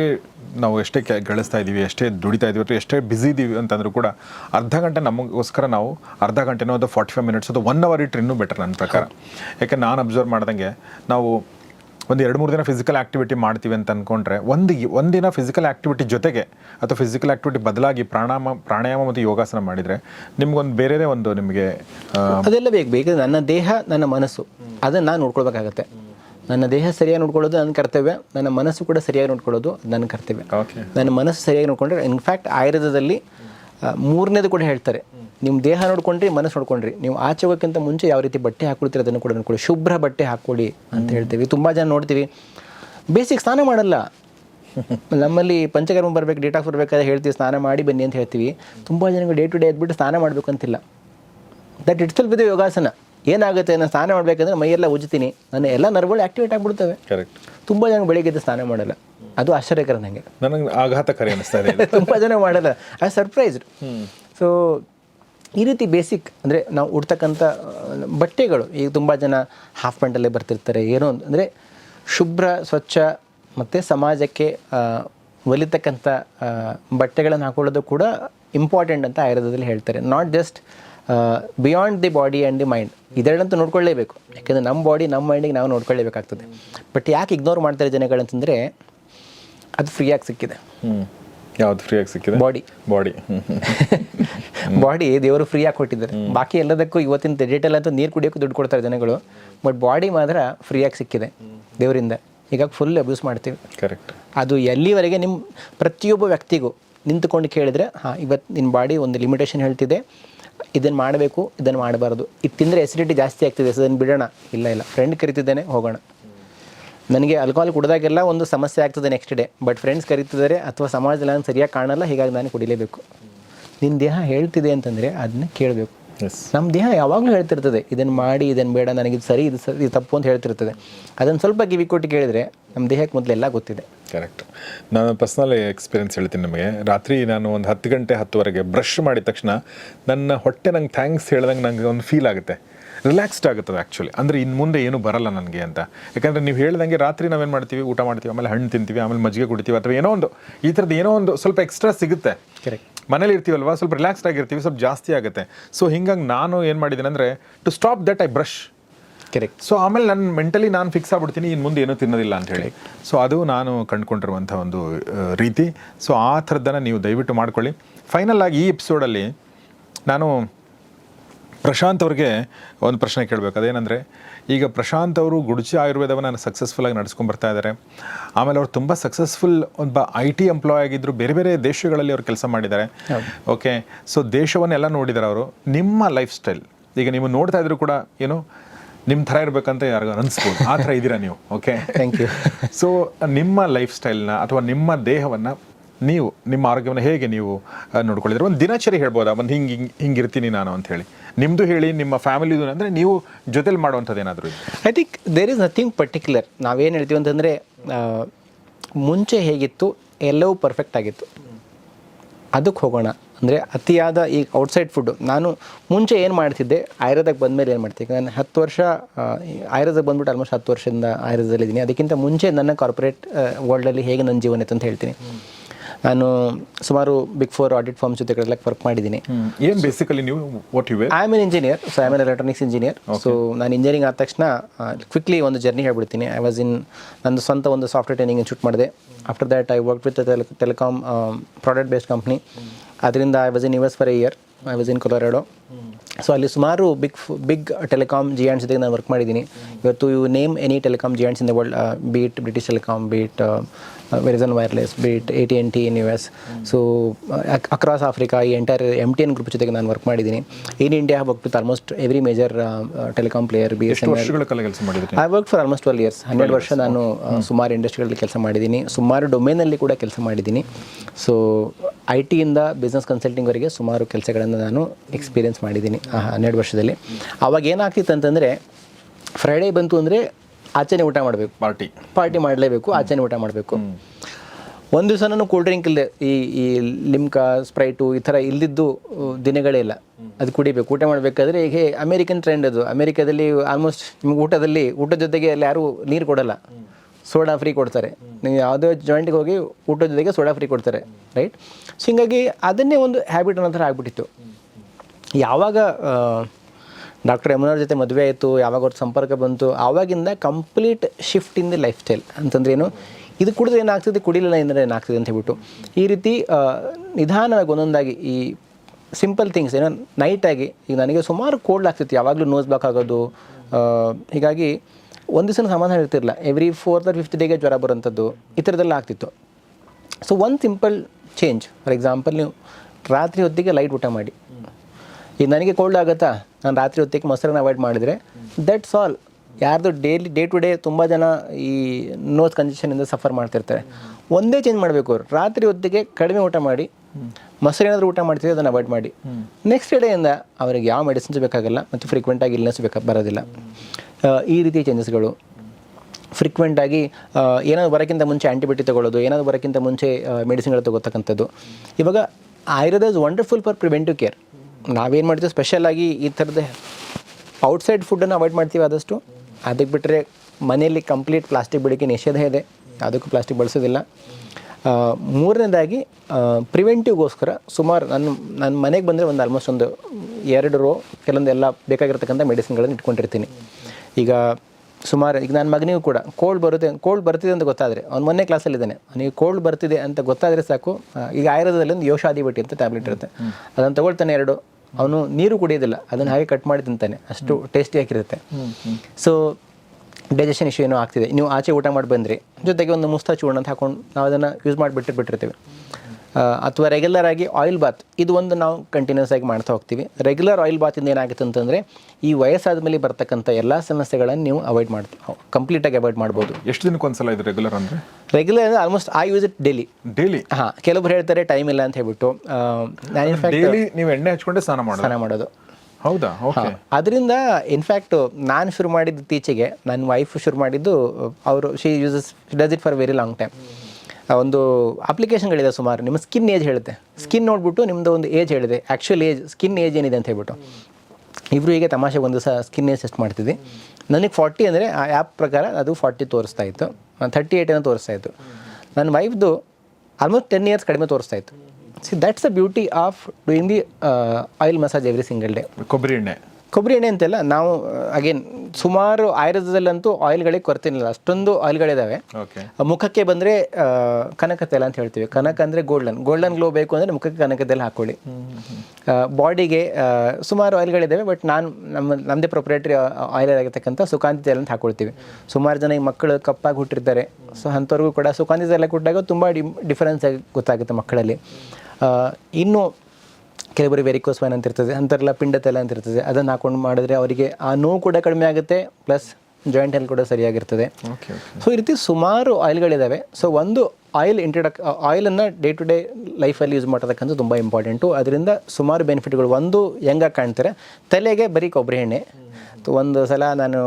ನಾವು ಎಷ್ಟೇ ಕೆ ಗಳಿಸ್ತಾ ಇದ್ದೀವಿ ಎಷ್ಟೇ ದುಡಿತಾ ಇದ್ದೀವಿ ಅಥವಾ ಎಷ್ಟೇ ಬ್ಯುಸಿ ಇದ್ದೀವಿ ಅಂತಂದ್ರೂ ಕೂಡ ಅರ್ಧ ಗಂಟೆ ನಮಗೋಸ್ಕರ ನಾವು ಅರ್ಧ ಗಂಟೆನೋ ಅದು ಫಾರ್ಟಿ ಫೈವ್ ಮಿನಿಟ್ಸ್ ಅದು ಒನ್ ಅವರ್ ಇಟ್ಟರೆ ಇನ್ನೂ ಬೆಟರ್ ನನ್ನ ಪ್ರಕಾರ. ಯಾಕೆ ನಾನು ಅಬ್ಸರ್ವ್ ಮಾಡ್ದಂಗೆ ನಾವು ಒಂದು ಎರಡು ಮೂರು ದಿನ ಫಿಸಿಕಲ್ ಆ್ಯಕ್ಟಿವಿಟಿ ಮಾಡ್ತೀವಿ ಅಂತ ಅಂದ್ಕೊಂಡ್ರೆ ಒಂದು ಒಂದಿನ ಫಿಸಿಕಲ್ ಆ್ಯಕ್ಟಿವಿಟಿ ಜೊತೆಗೆ ಅಥವಾ ಫಿಸಿಕಲ್ ಆ್ಯಕ್ಟಿವಿಟಿ ಬದಲಾಗಿ ಪ್ರಾಣಾಮ ಪ್ರಾಣಾಯಾಮ ಮತ್ತು ಯೋಗಾಸನ ಮಾಡಿದರೆ ನಿಮ್ಗೊಂದು ಬೇರೆದೇ ಒಂದು ನಿಮಗೆ ಅದೆಲ್ಲ ಬೇಕು ಬೇಕು ನನ್ನ ದೇಹ ನನ್ನ ಮನಸ್ಸು. ಅದನ್ನು ನಾನು ನೋಡ್ಕೊಳ್ಬೇಕಾಗತ್ತೆ. ನನ್ನ ದೇಹ ಸರಿಯಾಗಿ ನೋಡ್ಕೊಳ್ಳೋದು ನನ್ನ ಕರ್ತವ್ಯ. ನನ್ನ ಮನಸ್ಸು ಕೂಡ ಸರಿಯಾಗಿ ನೋಡ್ಕೊಳ್ಳೋದು ನನ್ನ ಕರ್ತವ್ಯ. ಓಕೆ ನನ್ನ ಮನಸ್ಸು ಸರಿಯಾಗಿ ನೋಡ್ಕೊಂಡ್ರೆ ಇನ್ಫ್ಯಾಕ್ಟ್ ಆಯುರ್ವೇದದಲ್ಲಿ ಮೂರನೇದು ಕೂಡ ಹೇಳ್ತಾರೆ ನಿಮ್ಮ ದೇಹ ನೋಡ್ಕೊಂಡ್ರಿ ಮನಸ್ಸು ನೋಡ್ಕೊಂಡ್ರಿ. ನೀವು ಆಚೆ ಹೋಗೋಕ್ಕಿಂತ ಮುಂಚೆ ಯಾವ ರೀತಿ ಬಟ್ಟೆ ಹಾಕೊಳ್ತೀರಿ ಅದನ್ನು ಕೂಡ ನೋಡ್ಕೊಳ್ಳಿ. ಶುಭ್ರ ಬಟ್ಟೆ ಹಾಕ್ಕೊಳ್ಳಿ ಅಂತ ಹೇಳ್ತೀವಿ. ತುಂಬ ಜನ ನೋಡ್ತೀವಿ. ಬೇಸಿಕ್ ಸ್ನಾನ ಮಾಡಲ್ಲ. ನಮ್ಮಲ್ಲಿ ಪಂಚಕರ್ಮ ಬರಬೇಕು ಡೇಟ್ ಆಫ್ ಬರ್ಬೇಕಾದ್ರೆ ಹೇಳ್ತೀವಿ ಸ್ನಾನ ಮಾಡಿ ಬನ್ನಿ ಅಂತ ಹೇಳ್ತೀವಿ. ತುಂಬ ಜನಗಳು ಡೇ ಟು ಡೇ ಎದ್ಬಿಟ್ಟು ಸ್ನಾನ ಮಾಡಬೇಕಂತಿಲ್ಲ. ದಟ್ ಇಟ್ ಸ್ವಲ್ಪ ಇದು ಯೋಗಾಸನ. ಏನಾಗುತ್ತೆ ನಾನು ಸ್ನಾನ ಮಾಡಬೇಕಂದ್ರೆ ಮೈಯೆಲ್ಲ ಉಜ್ತೀನಿ. ನನ್ನ ಎಲ್ಲ ನರ್ಗಳು ಆಕ್ಟಿವೇಟ್ ಆಗಿಬಿಡ್ತವೆ. ಕರೆಕ್ಟ್ ತುಂಬ ಜನ ಬೆಳಿಗ್ಗೆ ಎದ್ದು ಸ್ನಾನ ಮಾಡಲ್ಲ. ಅದು ಆಶ್ಚರ್ಯಕರ ನನಗೆ ನನಗೆ ಆಘಾತಕಾರಿ ಅನಿಸ್ತಾ ಇದೆ. *laughs* ತುಂಬ ಜನ ಮಾಡಲ್ಲ. ಐ ಸರ್ಪ್ರೈಸ್ಡ್ ಸೊ ಈ ರೀತಿ ಬೇಸಿಕ್ ಅಂದರೆ ನಾವು ಉಡ್ತಕ್ಕಂಥ ಬಟ್ಟೆಗಳು ಈಗ ತುಂಬ ಜನ ಹಾಫ್ ಪ್ಯಾಂಟಲ್ಲೇ ಬರ್ತಿರ್ತಾರೆ. ಏನೋ ಒಂದು ಅಂದರೆ ಶುಭ್ರ ಸ್ವಚ್ಛ ಮತ್ತು ಸಮಾಜಕ್ಕೆ ಒಲಿತಕ್ಕಂಥ ಬಟ್ಟೆಗಳನ್ನು ಹಾಕೊಳ್ಳೋದು ಕೂಡ ಇಂಪಾರ್ಟೆಂಟ್ ಅಂತ ಆಯುರ್ವೇದದಲ್ಲಿ ಹೇಳ್ತಾರೆ. Not just beyond the body and the mind ಇದೆರಡಂತೂ ನೋಡ್ಕೊಳ್ಳೇಬೇಕು. ಯಾಕೆಂದರೆ ನಮ್ಮ ಬಾಡಿ ನಮ್ಮ ಮೈಂಡಿಗೆ ನಾವು ನೋಡ್ಕೊಳ್ಳೇಬೇಕಾಗ್ತದೆ. ಬಟ್ ಯಾಕೆ ಇಗ್ನೋರ್ ಮಾಡ್ತಾರೆ ಜನಗಳಂತಂದರೆ ಅದು ಫ್ರೀಯಾಗಿ ಸಿಕ್ಕಿದೆ. ಯಾವ್ದು ಫ್ರೀಯಾಗಿ ಸಿಕ್ಕಿದೆ? ಬಾಡಿ ಬಾಡಿ ಬಾಡಿ ದೇವರು ಫ್ರೀಯಾಗಿ ಕೊಟ್ಟಿದ್ದಾರೆ. ಬಾಕಿ ಎಲ್ಲದಕ್ಕೂ ಇವತ್ತಿನ ಡಿಜಿಟಲ್ ಅಂತೂ ನೀರು ಕುಡಿಯೋಕ್ಕೂ ದುಡ್ಡು ಕೊಡ್ತಾರೆ ಜನಗಳು. ಬಟ್ ಬಾಡಿ ಮಾತ್ರ ಫ್ರೀಯಾಗಿ ಸಿಕ್ಕಿದೆ ದೇವರಿಂದ. ಈಗ ಫುಲ್ ಅಬ್ಯೂಸ್ ಮಾಡ್ತೀವಿ. ಕರೆಕ್ಟ್ ಅದು ಎಲ್ಲಿವರೆಗೆ ನಿಮ್ಮ ಪ್ರತಿಯೊಬ್ಬ ವ್ಯಕ್ತಿಗೂ ನಿಂತುಕೊಂಡು ಕೇಳಿದರೆ ಹಾಂ ಇವತ್ತು ನಿನ್ನ ಬಾಡಿ ಒಂದು ಲಿಮಿಟೇಷನ್ ಹೇಳ್ತಿದೆ. ಇದನ್ನು ಮಾಡಬೇಕು ಇದನ್ನು ಮಾಡಬಾರ್ದು. ಇದು ತಿಂದರೆ ಎಸಿಡಿಟಿ ಜಾಸ್ತಿ ಆಗ್ತಿದೆ ಸೊ ಅದನ್ನು ಬಿಡೋಣ. ಇಲ್ಲ ಇಲ್ಲ. ಫ್ರೆಂಡ್ ಕರಿತಿದ್ದೇನೆ ಹೋಗೋಣ. ನನಗೆ ಆಲ್ಕೋಹಾಲ್ ಕುಡಿದಾಗೆಲ್ಲ ಒಂದು ಸಮಸ್ಯೆ ಆಗ್ತದೆ ನೆಕ್ಸ್ಟ್ ಡೇ ಬಟ್ ಫ್ರೆಂಡ್ಸ್ ಕರೀತಿದ್ದಾರೆ ಅಥವಾ ಸಮಾಜದಲ್ಲಿ ನಾನು ಸರಿಯಾಗಿ ಕಾಣಲ್ಲ ಹೀಗಾಗಿ ನಾನು ಕುಡಿಲೇಬೇಕು. ನಿನ್ನ ದೇಹ ಹೇಳ್ತಿದೆ ಅಂತಂದರೆ ಅದನ್ನ ಕೇಳಬೇಕು. ನಮ್ಮ ದೇಹ ಯಾವಾಗಲೂ ಹೇಳ್ತಿರ್ತದೆ ಇದನ್ನು ಮಾಡಿ ಇದನ್ನು ಬೇಡ ನನಗೆ ಇದು ಸರಿ ಇದು ಸರಿ ಇದು ತಪ್ಪು ಅಂತ ಹೇಳ್ತಿರ್ತದೆ. ಅದನ್ನು ಸ್ವಲ್ಪ ಕಿವಿ ಕೊಟ್ಟು ಕೇಳಿದರೆ ನಮ್ಮ ದೇಹಕ್ಕೆ ಮೊದಲೆಲ್ಲ ಗೊತ್ತಿದೆ. ಕರೆಕ್ಟ್. ನಾನು ಪರ್ಸ್ನಲ್ ಎಕ್ಸ್ಪೀರಿಯನ್ಸ್ ಹೇಳ್ತೀನಿ ನಿಮಗೆ. ರಾತ್ರಿ ನಾನು ಒಂದು ಹತ್ತು ಗಂಟೆ ಹತ್ತುವರೆಗೆ ಬ್ರಷ್ ಮಾಡಿದ ತಕ್ಷಣ ನನ್ನ ಹೊಟ್ಟೆ ನಂಗೆ ಥ್ಯಾಂಕ್ಸ್ ಹೇಳ್ದಂಗೆ ನಂಗೆ ಒಂದು ಫೀಲ್ ಆಗುತ್ತೆ. ರಿಲ್ಯಾಕ್ಸ್ಡ್ ಆಗುತ್ತದೆ ಆ್ಯಕ್ಚುಲಿ ಅಂದರೆ ಇನ್ನು ಮುಂದೆ ಏನು ಬರಲ್ಲ ನನಗೆ ಅಂತ. ಯಾಕಂದರೆ ನೀವು ಹೇಳ್ದಂಗೆ ರಾತ್ರಿ ನಾವೇನು ಮಾಡ್ತೀವಿ? ಊಟ ಮಾಡ್ತೀವಿ ಆಮೇಲೆ ಹಣ್ಣು ತಿಂತೀವಿ ಆಮೇಲೆ ಮಜ್ಜಿಗೆ ಕುಡಿತೀವಿ ಅಥವಾ ಏನೋ ಒಂದು. ಈ ಥರದ್ದು ಏನೋ ಒಂದು ಸ್ವಲ್ಪ ಎಕ್ಸ್ಟ್ರಾ ಸಿಗುತ್ತೆ. ಕರೆಕ್ಟ್ ಮನೇಲಿ ಇರ್ತೀವಲ್ವಾ? ಸ್ವಲ್ಪ ರಿಲ್ಯಾಕ್ಸ್ಡ್ ಆಗಿರ್ತೀವಿ ಸ್ವಲ್ಪ ಜಾಸ್ತಿ ಆಗುತ್ತೆ. ಸೊ ಹಿಂಗಾಗಿ ನಾನು ಏನು ಮಾಡಿದ್ದೀನಿ ಅಂದರೆ to stop that I brush correct so ಆಮೇಲೆ ನಾನು ಮೆಂಟಲಿ ನಾನು ಫಿಕ್ಸ್ ಆಗ್ಬಿಡ್ತೀನಿ ಇನ್ನು ಮುಂದೆ ಏನೂ ತಿನ್ನೋದಿಲ್ಲ ಅಂತ ಹೇಳಿ. ಸೊ ಅದು ನಾನು ಕಂಡುಕೊಂಡಿರುವಂಥ ಒಂದು ರೀತಿ. ಸೊ ಆ ಥರದ್ದನ್ನು ನೀವು ದಯವಿಟ್ಟು ಮಾಡ್ಕೊಳ್ಳಿ. ಫೈನಲ್ ಆಗಿ ಈ ಎಪಿಸೋಡಲ್ಲಿ ನಾನು ಪ್ರಶಾಂತ್ ಅವ್ರಿಗೆ ಒಂದು ಪ್ರಶ್ನೆ ಕೇಳಬೇಕು. ಅದೇನೆಂದರೆ ಈಗ ಪ್ರಶಾಂತ್ ಅವರು ಗುಡ್ಚಿ ಆಯುರ್ವೇದವನ್ನು ಸಕ್ಸಸ್ಫುಲ್ಲಾಗಿ ನಡೆಸ್ಕೊಂಡು ಬರ್ತಾ ಇದ್ದಾರೆ ಆಮೇಲೆ ಅವ್ರು ತುಂಬ ಸಕ್ಸಸ್ಫುಲ್ ಒಬ್ಬ ಐ ಟಿ ಎಂಪ್ಲಾಯ್ ಆಗಿದ್ದರು ಬೇರೆ ಬೇರೆ ದೇಶಗಳಲ್ಲಿ ಅವ್ರು ಕೆಲಸ ಮಾಡಿದ್ದಾರೆ ಓಕೆ ಸೊ ದೇಶವನ್ನೆಲ್ಲ ನೋಡಿದ್ದಾರೆ ಅವರು. ನಿಮ್ಮ ಲೈಫ್ ಸ್ಟೈಲ್ ಈಗ ನೀವು ನೋಡ್ತಾ ಇದ್ರು ಕೂಡ ಏನು ನಿಮ್ಮ ಥರ ಇರಬೇಕಂತ ಯಾರಿಗೂ ಅನಿಸ್ಬೋದು. ಆ ಥರ ಇದ್ದೀರಾ ನೀವು? ಓಕೆ ಥ್ಯಾಂಕ್ ಯು ಸೊ ನಿಮ್ಮ ಲೈಫ್ ಸ್ಟೈಲ್ನ ಅಥವಾ ನಿಮ್ಮ ದೇಹವನ್ನು ನೀವು ನಿಮ್ಮ ಆರೋಗ್ಯವನ್ನು ಹೇಗೆ ನೀವು ನೋಡ್ಕೊಳ್ಳಿದ್ರೆ ಒಂದು ದಿನಚರಿ ಹೇಳ್ಬೋದಾ? ಒಂದು ಹಿಂಗೆ ಹಿಂಗೆ ಹಿಂಗಿರ್ತೀನಿ ನಾನು ಅಂತ ಹೇಳಿ. ನಿಮ್ಮದು ಹೇಳಿ ನಿಮ್ಮ ಫ್ಯಾಮಿಲಿದು ಅಂದರೆ ನೀವು ಜೊತೆಲಿ ಮಾಡುವಂಥದ್ದು ಏನಾದರೂ I think there is nothing particular ನಾವೇನು ಹೇಳ್ತೀವಿ ಅಂತಂದರೆ ಮುಂಚೆ ಹೇಗಿತ್ತು ಎಲ್ಲವೂ ಪರ್ಫೆಕ್ಟ್ ಆಗಿತ್ತು. ಅದಕ್ಕೆ ಹೋಗೋಣ. ಅಂದರೆ ಅತಿಯಾದ ಈ ಔಟ್ಸೈಡ್ ಫುಡ್ಡು ನಾನು ಮುಂಚೆ ಏನು ಮಾಡ್ತಿದ್ದೆ ಆಯುರ್ವೇದಕ್ಕೆ ಬಂದಮೇಲೆ ಏನು ಮಾಡ್ತಿದ್ದೆ, ನಾನು ಹತ್ತು ವರ್ಷ ಆಯುರ್ವೇದಕ್ಕೆ ಬಂದ್ಬಿಟ್ಟು ಆಲ್ಮೋಸ್ಟ್ ಹತ್ತು ವರ್ಷದಿಂದ ಆಯುರ್ವೇದದಲ್ಲಿದ್ದೀನಿ. ಅದಕ್ಕಿಂತ ಮುಂಚೆ ನನ್ನ ಕಾರ್ಪೊರೇಟ್ ವರ್ಲ್ಡಲ್ಲಿ ಹೇಗೆ ನನ್ನ ಜೀವನ ಇತ್ತು ಅಂತ ಹೇಳ್ತೀನಿ. ನಾನು ಸುಮಾರು ಬಿಗ್ ಫೋರ್ ಆಡಿಟ್ ಫಾರ್ಮ್ಸ್ ಜೊತೆಗಳೆಲ್ಲ ವರ್ಕ್ ಮಾಡಿದ್ದೀನಿ. ಏನು ಬೇಸಿಕಲಿ ನೀವು what you way I am an engineer so I am an electronics engineer so ನಾನು ಇಂಜಿನಿಯರಿಂಗ್ ಆದ ತಕ್ಷಣ ಕ್ವಿಕ್ಲಿ ಒಂದು ಜರ್ನಿ ಹೇಳ್ಬಿಡ್ತೀನಿ. ಐ ವಾಸ್ ಇನ್ ನಂದು ಸ್ವಂತ ಒಂದು ಸಾಫ್ಟ್ವೇರ್ ಟ್ರೈನಿಂಗ್ ಇನ್ಸ್ಟಿಟ್ಯೂಟ್ ಮಾಡಿದೆ. After that I work with telecom product based company ಅದರಿಂದ I was in U S for a year I was in Colorado so ಅಲ್ಲಿ ಸುಮಾರು ಬಿಗ್ ಬಿಗ್ ಟೆಲಿಕಾಮ್ ಜಿಯಾಂಟ್ಸ್ ಜೊತೆಗೆ ನಾನು ವರ್ಕ್ ಮಾಡಿದ್ದೀನಿ. ಇವತ್ತು you name any telecom giants in the world be it British Telecom be it Verizon wireless be it A T N T in U S so across Africa ಈ entire M T N group ಜೊತೆಗೆ ನಾನು ವರ್ಕ್ ಮಾಡಿದ್ದೀನಿ in India work with almost every major telecom player B S N I work for almost twelve years ಹನ್ನೆರಡು ವರ್ಷ ನಾನು ಸುಮಾರು ಇಂಡಸ್ಟ್ರಿಗಳಲ್ಲಿ ಕೆಲಸ ಮಾಡಿದ್ದೀನಿ ಸುಮಾರು ಡೊಮೇನಲ್ಲಿ ಕೂಡ ಕೆಲಸ ಮಾಡಿದ್ದೀನಿ ಸೊ ಐ ಟಿಯಿಂದ ಬಿಸ್ನೆಸ್ ಕನ್ಸಲ್ಟಿಂಗ್ವರೆಗೆ ಸುಮಾರು ಕೆಲಸಗಳನ್ನು ನಾನು ಎಕ್ಸ್ಪೀರಿಯನ್ಸ್ ಮಾಡಿದ್ದೀನಿ ಆ ಹನ್ನೆರಡು ವರ್ಷದಲ್ಲಿ. ಆವಾಗ ಏನಾಗ್ತಿತ್ತು ಅಂತಂದರೆ ಫ್ರೈಡೇ ಬಂತು ಅಂದರೆ ಆಚೆನೆ ಊಟ ಮಾಡಬೇಕು. ಪಾರ್ಟಿ. ಪಾರ್ಟಿ ಮಾಡಲೇಬೇಕು ಆಚೆನೆ ಊಟ ಮಾಡಬೇಕು. ಒಂದು ದಿವಸ ನಾನು ಕೂಲ್ ಡ್ರಿಂಕ್ ಇಲ್ಲದೆ ಈ ಈ ಲಿಮ್ಕಾ ಸ್ಪ್ರೈಟು ಈ ಥರ ಇಲ್ಲದಿದ್ದು ದಿನಗಳೇ ಇಲ್ಲ. ಅದು ಕುಡಿಬೇಕು. ಊಟ ಮಾಡಬೇಕಾದ್ರೆ ಈಗ ಅಮೇರಿಕನ್ ಟ್ರೆಂಡ್ ಅದು. ಅಮೇರಿಕಾದಲ್ಲಿ ಆಲ್ಮೋಸ್ಟ್ ನಿಮ್ಗೆ ಊಟದಲ್ಲಿ ಊಟದ ಜೊತೆಗೆ ಅಲ್ಲಿ ಯಾರೂ ನೀರು ಕೊಡಲ್ಲ. ಸೋಡಾ ಫ್ರೀ ಕೊಡ್ತಾರೆ. ನೀವು ಯಾವುದೇ ಜಾಯಿಂಟ್ಗೆ ಹೋಗಿ ಊಟದ ಜೊತೆಗೆ ಸೋಡಾ ಫ್ರೀ ಕೊಡ್ತಾರೆ ರೈಟ್ ಸೊ ಹಿಂಗಾಗಿ ಅದನ್ನೇ ಒಂದು ಹ್ಯಾಬಿಟ್ ಅನ್ನೋ ಥರ ಆಗ್ಬಿಟ್ಟಿತ್ತು. ಯಾವಾಗ ಡಾಕ್ಟರ್ ಯಮುನವ್ರ ಜೊತೆ ಮದುವೆ ಆಯಿತು, ಯಾವಾಗ ಅವ್ರ ಸಂಪರ್ಕ ಬಂತು, ಆವಾಗಿಂದ complete shift in the lifestyle. ಅಂತಂದ್ರೆ ಏನು, ಇದು ಕುಡಿದ್ರೆ ಏನಾಗ್ತದೆ, ಕುಡಿಲಿಲ್ಲ ಅಂದರೆ ಏನಾಗ್ತದೆ ಅಂತ ಹೇಳ್ಬಿಟ್ಟು. ಈ ರೀತಿ ನಿಧಾನವಾಗಿ ಒಂದೊಂದಾಗಿ ಈ ಸಿಂಪಲ್ ಥಿಂಗ್ಸ್ ಏನೋ ನೈಟಾಗಿ ಈಗ ನನಗೆ ಸುಮಾರು ಕೋಲ್ಡ್ ಆಗ್ತಿತ್ತು, ಯಾವಾಗಲೂ ನೋಸ್ ಬ್ಲಾಕ್ ಆಗೋದು ಹೀಗಾಗಿ ಒಂದು ದಿವಸ ಸಮಾಧಾನ ಇರ್ತಿರಲಿಲ್ಲ. ಎವ್ರಿ ಫೋರ್ತ್ ಆರ್ ಫಿಫ್ತ್ ಡೇಗೆ ಜ್ವರ ಬರೋಂಥದ್ದು ಈ ಥರದ್ದೆಲ್ಲ ಆಗ್ತಿತ್ತು. ಸೊ ಒಂದು ಸಿಂಪಲ್ ಚೇಂಜ್ ಫಾರ್ ಎಕ್ಸಾಂಪಲ್ ನೀವು ರಾತ್ರಿ ಹೊತ್ತಿಗೆ ಲೈಟ್ ಊಟ ಮಾಡಿ. ಈಗ ನನಗೆ ಕೋಲ್ಡ್ ಆಗುತ್ತಾ? ನಾನು ರಾತ್ರಿ ಹೊತ್ತಿಗೆ ಮೊಸರನ್ನ ಅವಾಯ್ಡ್ ಮಾಡಿದರೆ ದಟ್ಸ್ ಆಲ್ ಯಾರ್ದು ಡೇಲಿ ಡೇ ಟು ಡೇ ತುಂಬ ಜನ ಈ ನೋಸ್ ಕಂಜೆಷನಿಂದ ಸಫರ್ ಮಾಡ್ತಿರ್ತಾರೆ. ಒಂದೇ ಚೇಂಜ್ ಮಾಡಬೇಕು ಅವರು. ರಾತ್ರಿ ಹೊತ್ತಿಗೆ ಕಡಿಮೆ ಊಟ ಮಾಡಿ, ಮೊಸರು ಏನಾದರೂ ಊಟ ಮಾಡ್ತೀವಿ ಅದನ್ನು ಅವಾಯ್ಡ್ ಮಾಡಿ. ನೆಕ್ಸ್ಟ್ ಡೇಯಿಂದ ಅವರಿಗೆ ಯಾವ ಮೆಡಿಸಿನ್ಸ್ ಬೇಕಾಗಲ್ಲ ಮತ್ತು ಫ್ರೀಕ್ವೆಂಟಾಗಿ ಇಲ್ನೆಸ್ ಬೇಕಾ, ಬರೋದಿಲ್ಲ. ಈ ರೀತಿ ಚೇಂಜಸ್ಗಳು ಫ್ರೀಕ್ವೆಂಟಾಗಿ ಏನಾದ್ರು ಬರೋಕ್ಕಿಂತ ಮುಂಚೆ ಆ್ಯಂಟಿಬಯೋಟಿಕ್ ತಗೊಳ್ಳೋದು, ಏನಾದರೂ ಬರೋಕ್ಕಿಂತ ಮುಂಚೆ ಮೆಡಿಸಿನ್ಗಳು ತಗೋತಕ್ಕಂಥದ್ದು. ಇವಾಗ Ayurveda is wonderful for preventive care ನಾವೇನು ಮಾಡ್ತೀವಿ ಸ್ಪೆಷಲಾಗಿ ಈ ಥರದ ಔಟ್ಸೈಡ್ ಫುಡ್ಡನ್ನು ಅವಾಯ್ಡ್ ಮಾಡ್ತೀವಿ ಆದಷ್ಟು. ಅದಕ್ಕೆ ಬಿಟ್ಟರೆ ಮನೆಯಲ್ಲಿ ಕಂಪ್ಲೀಟ್ ಪ್ಲಾಸ್ಟಿಕ್ ಬಳಕೆ ನಿಷೇಧ ಇದೆ. ಅದಕ್ಕೂ ಪ್ಲಾಸ್ಟಿಕ್ ಬಳಸೋದಿಲ್ಲ. ಮೂರನೇದಾಗಿ ಪ್ರಿವೆಂಟಿವ್ಗೋಸ್ಕರ ಸುಮಾರು ನನ್ನ ನನ್ನ ಮನೆಗೆ ಬಂದರೆ ಒಂದು ಆಲ್ಮೋಸ್ಟ್ ಒಂದು ಎರಡು ರೋ ಕೆಲವೊಂದು ಎಲ್ಲ ಬೇಕಾಗಿರ್ತಕ್ಕಂಥ ಮೆಡಿಸಿನ್ಗಳನ್ನು ಇಟ್ಕೊಂಡಿರ್ತೀನಿ. ಈಗ ಸುಮಾರು ಈಗ ನನ್ನ ಮಗನಿಗೂ ಕೂಡ ಕೋಲ್ಡ್ ಬರುತ್ತೆ ಕೋಲ್ಡ್ ಬರ್ತಿದೆ ಅಂತ ಗೊತ್ತಾದರೆ ಅವ್ನು ಮೊನ್ನೆ ಕ್ಲಾಸಲ್ಲಿದ್ದಾನೆ ಅವನಿಗೆ ಕೋಲ್ಡ್ ಬರ್ತಿದೆ ಅಂತ ಗೊತ್ತಾದರೆ ಸಾಕು ಈಗ ಆಯುರ್ವೇದದಲ್ಲಿ ಒಂದು ಯೋಶಾದಿ ಬಟ್ಟಿ ಅಂತ ಟ್ಯಾಬ್ಲೆಟ್ ಇರುತ್ತೆ. ಅದನ್ನು ತಗೊಳ್ತಾನೆ ಎರಡು. ಅವನು ನೀರು ಕುಡಿಯೋದಿಲ್ಲ ಅದನ್ನು ಹಾಗೆ ಕಟ್ ಮಾಡಿ ತಿಂತಾನೆ. ಅಷ್ಟು ಟೇಸ್ಟಿಯಾಗಿರುತ್ತೆ ಸೊ ಡೈಜೆಷನ್ ಇಶ್ಯೂ ಏನೋ ಆಗ್ತಿದೆ. ನೀವು ಆಚೆ ಊಟ ಮಾಡಿ ಬಂದ್ರಿ. ಜೊತೆಗೆ ಒಂದು ಮುಸ್ತಾ ಚೂರ್ಣ ಅಂತ ಹಾಕೊಂಡು ನಾವು ಅದನ್ನು ಯೂಸ್ ಮಾಡಿಬಿಟ್ಟು ಬಿಟ್ಟಿರ್ತೀವಿ. ಅಥವಾ ರೆಗ್ಯುಲರ್ ಆಗಿ ಆಯಿಲ್ ಬಾತ್ ಇದು ಒಂದು ನಾವು ಕಂಟಿನ್ಯೂಸ್ ಆಗಿ ಮಾಡ್ತಾ ಹೋಗ್ತೀವಿ. ರೆಗ್ಯುಲರ್ ಆಯಿಲ್ ಬಾತಿಂದ ಏನಾಗುತ್ತೆ ಅಂತಂದರೆ ಈ ವಯಸ್ಸಾದ ಮೇಲೆ ಬರ್ತಕ್ಕಂಥ ಎಲ್ಲ ಸಮಸ್ಯೆಗಳನ್ನು ನೀವು ಅವಾಯ್ಡ್ ಮಾಡ್ತೀವಿ ಕಂಪ್ಲೀಟಾಗಿ ಅವಾಯ್ಡ್ ಮಾಡ್ಬೋದು. ಎಷ್ಟು ದಿನಕ್ಕೆ ಒಂದ್ಸಲ ಇದು ರೆಗ್ಯುಲರ್ ಅಂದರೆ? ರೆಗ್ಯುಲರ್ ಅಂದರೆ almost I use it daily daily ಹಾಂ ಕೆಲವರು ಹೇಳ್ತಾರೆ ಟೈಮ್ ಇಲ್ಲ ಅಂತ ಹೇಳ್ಬಿಟ್ಟು. ನಾನು ಇನ್ಫ್ಯಾಕ್ಟ್ ಡೈಲಿ ನೀವು ಎಣ್ಣೆ ಹಚ್ಕೊಂಡೆ ಸ್ನಾನ ಮಾಡೋದು? ಸ್ನಾನ ಮಾಡೋದು. ಹೌದಾ? ಅದರಿಂದ ಇನ್ಫ್ಯಾಕ್ಟ್ ನಾನು ಶುರು ಮಾಡಿದ್ದು ಇತ್ತೀಚೆಗೆ ನನ್ನ ವೈಫ್ ಶುರು ಮಾಡಿದ್ದು ಅವರು she uses does it for very long time ಒಂದು ಅಪ್ಲಿಕೇಶನ್ಗಳಿದೆ ಸುಮಾರು. ನಿಮ್ಮ ಸ್ಕಿನ್ ಏಜ್ ಹೇಳುತ್ತೆ. ಸ್ಕಿನ್ ನೋಡ್ಬಿಟ್ಟು ನಿಮ್ಮದು ಒಂದು ಏಜ್ ಹೇಳಿದೆ. ಆ್ಯಕ್ಚುಲ್ ಏಜ್ ಸ್ಕಿನ್ ಏಜ್ ಏನಿದೆ ಅಂತ ಹೇಳ್ಬಿಟ್ಟು. ಇಬ್ಬರು ಹೀಗೆ ತಮಾಷೆ ಒಂದು ಸಹ ಸ್ಕಿನ್ ಏಜ್ ಟೆಸ್ಟ್ ಮಾಡ್ತಿದ್ವಿ. ನನಗೆ ಫಾರ್ಟಿ ಅಂದರೆ ಆ ಆ್ಯಪ್ ಪ್ರಕಾರ ಅದು ಫಾರ್ಟಿ ತೋರಿಸ್ತಾ ಇತ್ತು. ಥರ್ಟಿ ಏಯ್ಟ್ ಏನೋ ತೋರಿಸ್ತಾ ಇತ್ತು. ನನ್ನ ವೈಫ್ದು ಆಲ್ಮೋಸ್ಟ್ ಟೆನ್ ಇಯರ್ಸ್ ಕಡಿಮೆ ತೋರಿಸ್ತಾ ಇತ್ತು. See that's the beauty of doing the oil massage every single day ಕೊಬ್ಬರಿ ಎಣ್ಣೆ. ಕೊಬ್ಬರಿ ಎಣ್ಣೆ ಅಂತೆಲ್ಲ ನಾವು ಅಗೇನ್ ಸುಮಾರು ಆಯುರ್ವೇದದಲ್ಲಂತೂ ಆಯಿಲ್ಗಳಿಗೆ ಕೊರತೆ ಇಲ್ಲ. ಅಷ್ಟೊಂದು ಆಯಿಲ್ಗಳಿದ್ದಾವೆ ಮುಖಕ್ಕೆ ಬಂದರೆ ಕನಕ ತೈಲ ಅಂತ ಹೇಳ್ತೀವಿ. ಕನಕ ಅಂದರೆ ಗೋಲ್ಡನ್ ಗೋಲ್ಡನ್ ಗ್ಲೋ ಬೇಕು ಅಂದರೆ ಮುಖಕ್ಕೆ ಕನಕ ತೈಲ ಹಾಕ್ಕೊಳ್ಳಿ ಬಾಡಿಗೆ ಸುಮಾರು ಆಯಿಲ್ಗಳಿದ್ದಾವೆ ಬಟ್ ನಾನು ನಮ್ಮ ನಮ್ಮದೇ ಪ್ರೊಪ್ರೇಟ್ರಿ ಆಯಿಲ್ ಆಗಿರ್ತಕ್ಕಂಥ ಸುಕಾಂತಿ ತೈಲ ಅಂತ ಹಾಕ್ಕೊಳ್ತೀವಿ ಸುಮಾರು ಜನ ಈ ಮಕ್ಕಳು ಕಪ್ಪಾಗಿ ಹುಟ್ಟಿರ್ತಾರೆ. ಸೊ ಅಂಥವ್ರಿಗೂ ಕೂಡ ಸುಕಾಂತಿ ತೈಲ ಕೊಟ್ಟಾಗ ತುಂಬ ಡಿ ಡಿಫರೆನ್ಸ್ ಆಗಿ ಗೊತ್ತಾಗುತ್ತೆ ಮಕ್ಕಳಲ್ಲಿ. ಇನ್ನು ಕೆಲವರಿಗೆ ವೆರಿಕೋಸ್ ವೈನ್ ಅಂತ ಇರ್ತದೆ ಪಿಂಡ ತಲೆ ಅಂತ ಇರ್ತದೆ. ಅದನ್ನು ಹಾಕೊಂಡು ಮಾಡಿದ್ರೆ ಅವರಿಗೆ ಆ ನೋವು ಕೂಡ ಕಡಿಮೆ ಆಗುತ್ತೆ ಪ್ಲಸ್ ಜಾಯಿಂಟ್ ಹೆಲ್ತ್ ಕೂಡ ಸರಿಯಾಗಿರ್ತದೆ. ಓಕೆ ಸೊ ಈ ರೀತಿ ಸುಮಾರು ಆಯಿಲ್ಗಳಿದ್ದಾವೆ ಸೊ ಒಂದು ಆಯಿಲ್ ಇಂಟ್ರಡಕ್ ಆಯಿಲನ್ನು ಡೇ ಟು ಡೇ ಲೈಫಲ್ಲಿ ಯೂಸ್ ಮಾಡತಕ್ಕಂಥ ತುಂಬ ಇಂಪಾರ್ಟೆಂಟು ಅದರಿಂದ ಸುಮಾರು ಬೆನಿಫಿಟ್ಗಳು ಒಂದು ಹೆಂಗಾಗಿ ಕಾಣ್ತಾರೆ? ತಲೆಗೆ ಬರೀ ಕೊಬ್ಬರಿ ಎಣ್ಣೆ. ಒಂದು ಸಲ ನಾನು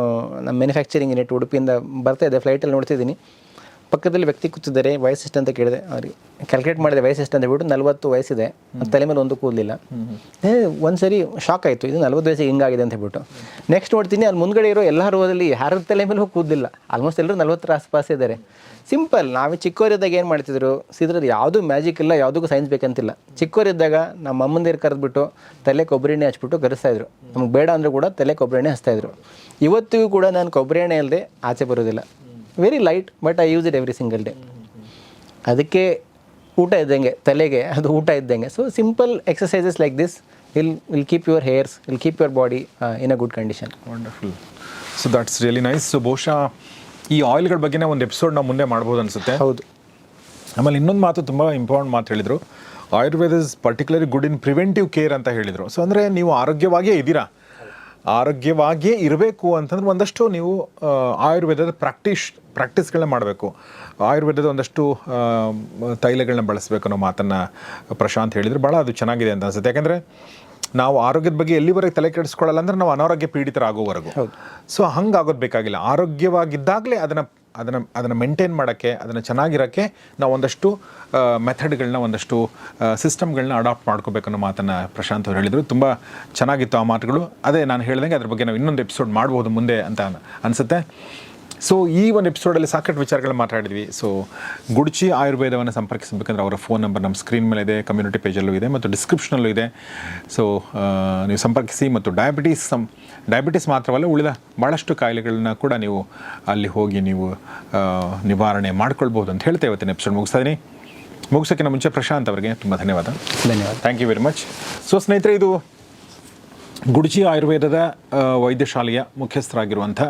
ನಮ್ಮ ಮ್ಯಾನುಫ್ಯಾಕ್ಚರಿಂಗ್ ಯೂನಿಟ್ ಉಡುಪಿಯಿಂದ ಬರ್ತಾ ಇದ್ದೆ ಫ್ಲೈಟಲ್ಲಿ ನೋಡ್ತಿದ್ದೀನಿ. ಪಕ್ಕದಲ್ಲಿ ವ್ಯಕ್ತಿ ಕೂತಿದ್ದಾರೆ ವಯಸ್ಸು ಎಷ್ಟು ಅಂತ ಕೇಳಿದೆ. ಅವ್ರಿಗೆ ಕ್ಯಾಲ್ಕುಲೇಟ್ ಮಾಡಿದೆ ವಯಸ್ಸು ಎಷ್ಟು ಅಂತ ಹೇಳ್ಬಿಟ್ಟು ನಲ್ವತ್ತು ವಯಸ್ಸಿದೆ. ತಲೆ ಮೇಲೆ ಒಂದು ಕೂದಲಿಲ್ಲ. ಒಂದ್ಸರಿ ಒಂದು ಸರಿ ಶಾಕ್ ಆಯಿತು. ಇದು ನಲ್ವತ್ತು ವಯಸ್ಸಿಗೆ ಹಿಂಗಾಗಿದೆ ಅಂತ ಹೇಳ್ಬಿಟ್ಟು. ನೆಕ್ಸ್ಟ್ ನೋಡ್ತೀನಿ ಅಲ್ಲಿ ಮುಂದ್ಗಡೆ ಇರೋ ಎಲ್ಲ ರೋದಲ್ಲಿ ಯಾರ ತಲೆ ಮೇಲೂ ಕೂದಲಿಲ್ಲ. ಆಲ್ಮೋಸ್ಟ್ ಎಲ್ಲರೂ ನಲ್ವತ್ತರ ಆಸ್ಪಾಸ್ ಇದ್ದಾರೆ. ಸಿಂಪಲ್ ನಾವು ಚಿಕ್ಕವರಿದ್ದಾಗ ಏನು ಮಾಡ್ತಿದ್ರು? ಸಿದ್ರದ್ದು ಯಾವುದೂ ಮ್ಯಾಜಿಕ್ ಇಲ್ಲ ಯಾವುದಕ್ಕೂ ಸೈನ್ಸ್ ಬೇಕಂತಿಲ್ಲ. ಚಿಕ್ಕವರಿದ್ದಾಗ ನಮ್ಮ ಅಮ್ಮಂದಿರು ಕರೆದ್ಬಿಟ್ಟು ತಲೆ ಕೊಬ್ಬರಿ ಎಣ್ಣೆ ಹಚ್ಬಿಟ್ಟು ಕರೆಸ್ತಾ ಇದ್ರು. ನಮ್ಗೆ ಬೇಡ ಅಂದರೂ ಕೂಡ ತಲೆ ಕೊಬ್ಬರಿ ಎಣ್ಣೆ ಹಚ್ತಾಯಿದ್ರು ಇವತ್ತಿಗೂ ಕೂಡ ನಾನು ಕೊಬ್ಬರಿ ಎಣ್ಣೆ ಇಲ್ಲದೆ ಆಚೆ ಬರೋದಿಲ್ಲ. Very light but I use it every single day ಅದಕ್ಕೆ ಊಟ ಇದ್ದಂಗೆ ತಲೆಗೆ ಅದು ಊಟ ಇದ್ದಂಗೆ. So simple exercises like this will will keep your hairs will keep your body in a good condition wonderful so that's really nice so ಬಹುಶಃ ಈ ಆಯಿಲ್ಗಳ ಬಗ್ಗೆನೇ ಒಂದು ಎಪಿಸೋಡ್ ನಾವು ಮುಂದೆ ಮಾಡ್ಬೋದು ಅನಿಸುತ್ತೆ. ಹೌದು. ಆಮೇಲೆ ಇನ್ನೊಂದು ಮಾತು ತುಂಬ ಇಂಪಾರ್ಟೆಂಟ್ ಮಾತು ಹೇಳಿದರು. Ayurveda is particularly good in preventive care ಅಂತ ಹೇಳಿದರು. ಸೊ ಅಂದರೆ ನೀವು ಆರೋಗ್ಯವಾಗಿಯೇ ಇದ್ದೀರಾ? ಆರೋಗ್ಯವಾಗಿಯೇ ಇರಬೇಕು ಅಂತಂದ್ರೆ ಒಂದಷ್ಟು ನೀವು ಆಯುರ್ವೇದದ ಪ್ರಾಕ್ಟೀಸ್ ಪ್ರಾಕ್ಟೀಸ್ಗಳನ್ನ ಮಾಡಬೇಕು. ಆಯುರ್ವೇದದ ಒಂದಷ್ಟು ತೈಲಗಳನ್ನ ಬಳಸಬೇಕು ಅನ್ನೋ ಮಾತನ್ನು ಪ್ರಶಾಂತ್ ಹೇಳಿದರೆ. ಭಾಳ ಅದು ಚೆನ್ನಾಗಿದೆ ಅಂತ ಅನ್ಸುತ್ತೆ. ಯಾಕಂದರೆ ನಾವು ಆರೋಗ್ಯದ ಬಗ್ಗೆ ಎಲ್ಲಿವರೆಗೆ ತಲೆ ಕೆಡಿಸ್ಕೊಳ್ಳಲ್ಲ ಅಂದ್ರೆ ನಾವು ಅನಾರೋಗ್ಯ ಪೀಡಿತರಾಗೋವರೆಗೂ. ಸೊ ಹಂಗಾಗೋದು ಬೇಕಾಗಿಲ್ಲ. ಆರೋಗ್ಯವಾಗಿದ್ದಾಗಲೇ ಅದನ್ನು ಅದನ್ನು ಅದನ್ನು ಮೇಂಟೈನ್ ಮಾಡೋಕ್ಕೆ, ಅದನ್ನು ಚೆನ್ನಾಗಿರೋಕ್ಕೆ ನಾವು ಒಂದಷ್ಟು ಮೆಥಡ್ಗಳನ್ನ ಒಂದಷ್ಟು ಸಿಸ್ಟಮ್ಗಳನ್ನ ಅಡಾಪ್ಟ್ ಮಾಡ್ಕೋಬೇಕು ಅನ್ನೋ ಮಾತನ್ನು ಪ್ರಶಾಂತ್ ಅವರು ಹೇಳಿದರು. ತುಂಬ ಚೆನ್ನಾಗಿತ್ತು ಆ ಮಾತುಗಳು. ಅದೇ ನಾನು ಹೇಳ್ದಂಗೆ ಅದ್ರ ಬಗ್ಗೆ ನಾವು ಇನ್ನೊಂದು ಎಪಿಸೋಡ್ ಮಾಡ್ಬೋದು ಮುಂದೆ ಅಂತ ಅನಿಸುತ್ತೆ. ಸೊ ಈ ಒಂದು ಎಪಿಸೋಡಲ್ಲಿ ಸಾಕಷ್ಟು ವಿಚಾರಗಳು ಮಾತಾಡಿದ್ವಿ. ಸೊ ಗುಡ್ಚಿ ಆಯುರ್ವೇದವನ್ನು ಸಂಪರ್ಕಿಸಬೇಕಂದ್ರೆ ಅವರ ಫೋನ್ ನಂಬರ್ ನಮ್ಮ ಸ್ಕ್ರೀನ್ ಮೇಲೆ ಇದೆ ಕಮ್ಯುನಿಟಿ ಪೇಜಲ್ಲೂ ಇದೆ ಮತ್ತು ಡಿಸ್ಕ್ರಿಪ್ಷನಲ್ಲೂ ಇದೆ. ಸೊ ನೀವು ಸಂಪರ್ಕಿಸಿ ಮತ್ತು ಡಯಾಬಿಟೀಸ್ ಸಂ ಡಯಾಬಿಟೀಸ್ ಮಾತ್ರವಲ್ಲ ಉಳಿದ ಭಾಳಷ್ಟು ಕಾಯಿಲೆಗಳನ್ನ ಕೂಡ ನೀವು ಅಲ್ಲಿ ಹೋಗಿ ನೀವು ನಿವಾರಣೆ ಮಾಡ್ಕೊಳ್ಬೋದು ಅಂತ ಹೇಳ್ತೇವೆ ಇವತ್ತಿನ ಎಪಿಸೋಡ್ ಮುಗಿಸ್ತಾ ಇದೀನಿ. ಮುಗಿಸೋಕ್ಕಿಂತ ಮುಂಚೆ ಪ್ರಶಾಂತ್ ಅವರಿಗೆ ತುಂಬ ಧನ್ಯವಾದ. ಧನ್ಯವಾದ. Thank you very much so ಸ್ನೇಹಿತರೆ ಇದು ಗುಡ್ಜಿ ಆಯುರ್ವೇದದ ವೈದ್ಯಶಾಲೆಯ ಮುಖ್ಯಸ್ಥರಾಗಿರುವಂಥ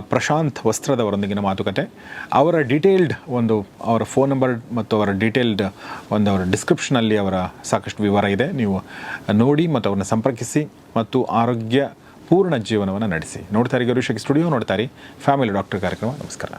ಪ್ರಶಾಂತ್ ವಸ್ತ್ರದವರೊಂದಿಗಿನ ಮಾತುಕತೆ. ಅವರ ಡೀಟೇಲ್ಡ್ ಒಂದು, ಅವರ ಫೋನ್ ನಂಬರ್ ಮತ್ತು ಅವರ ಡೀಟೇಲ್ಡ್ ಒಂದು ಅವರ ಡಿಸ್ಕ್ರಿಪ್ಷನಲ್ಲಿ ಅವರ ಸಾಕಷ್ಟು ವಿವರ ಇದೆ. ನೀವು ನೋಡಿ ಮತ್ತು ಅವ್ರನ್ನ ಸಂಪರ್ಕಿಸಿ ಮತ್ತು ಆರೋಗ್ಯ ಪೂರ್ಣ ಜೀವನವನ್ನು ನಡೆಸಿ. ನೋಡ್ತಾರೆ ಗರುಷಕ್ ಸ್ಟುಡಿಯೋ ನೋಡ್ತಾರೆ ಫ್ಯಾಮಿಲಿ ಡಾಕ್ಟರ್ ಕಾರ್ಯಕ್ರಮ. ನಮಸ್ಕಾರ.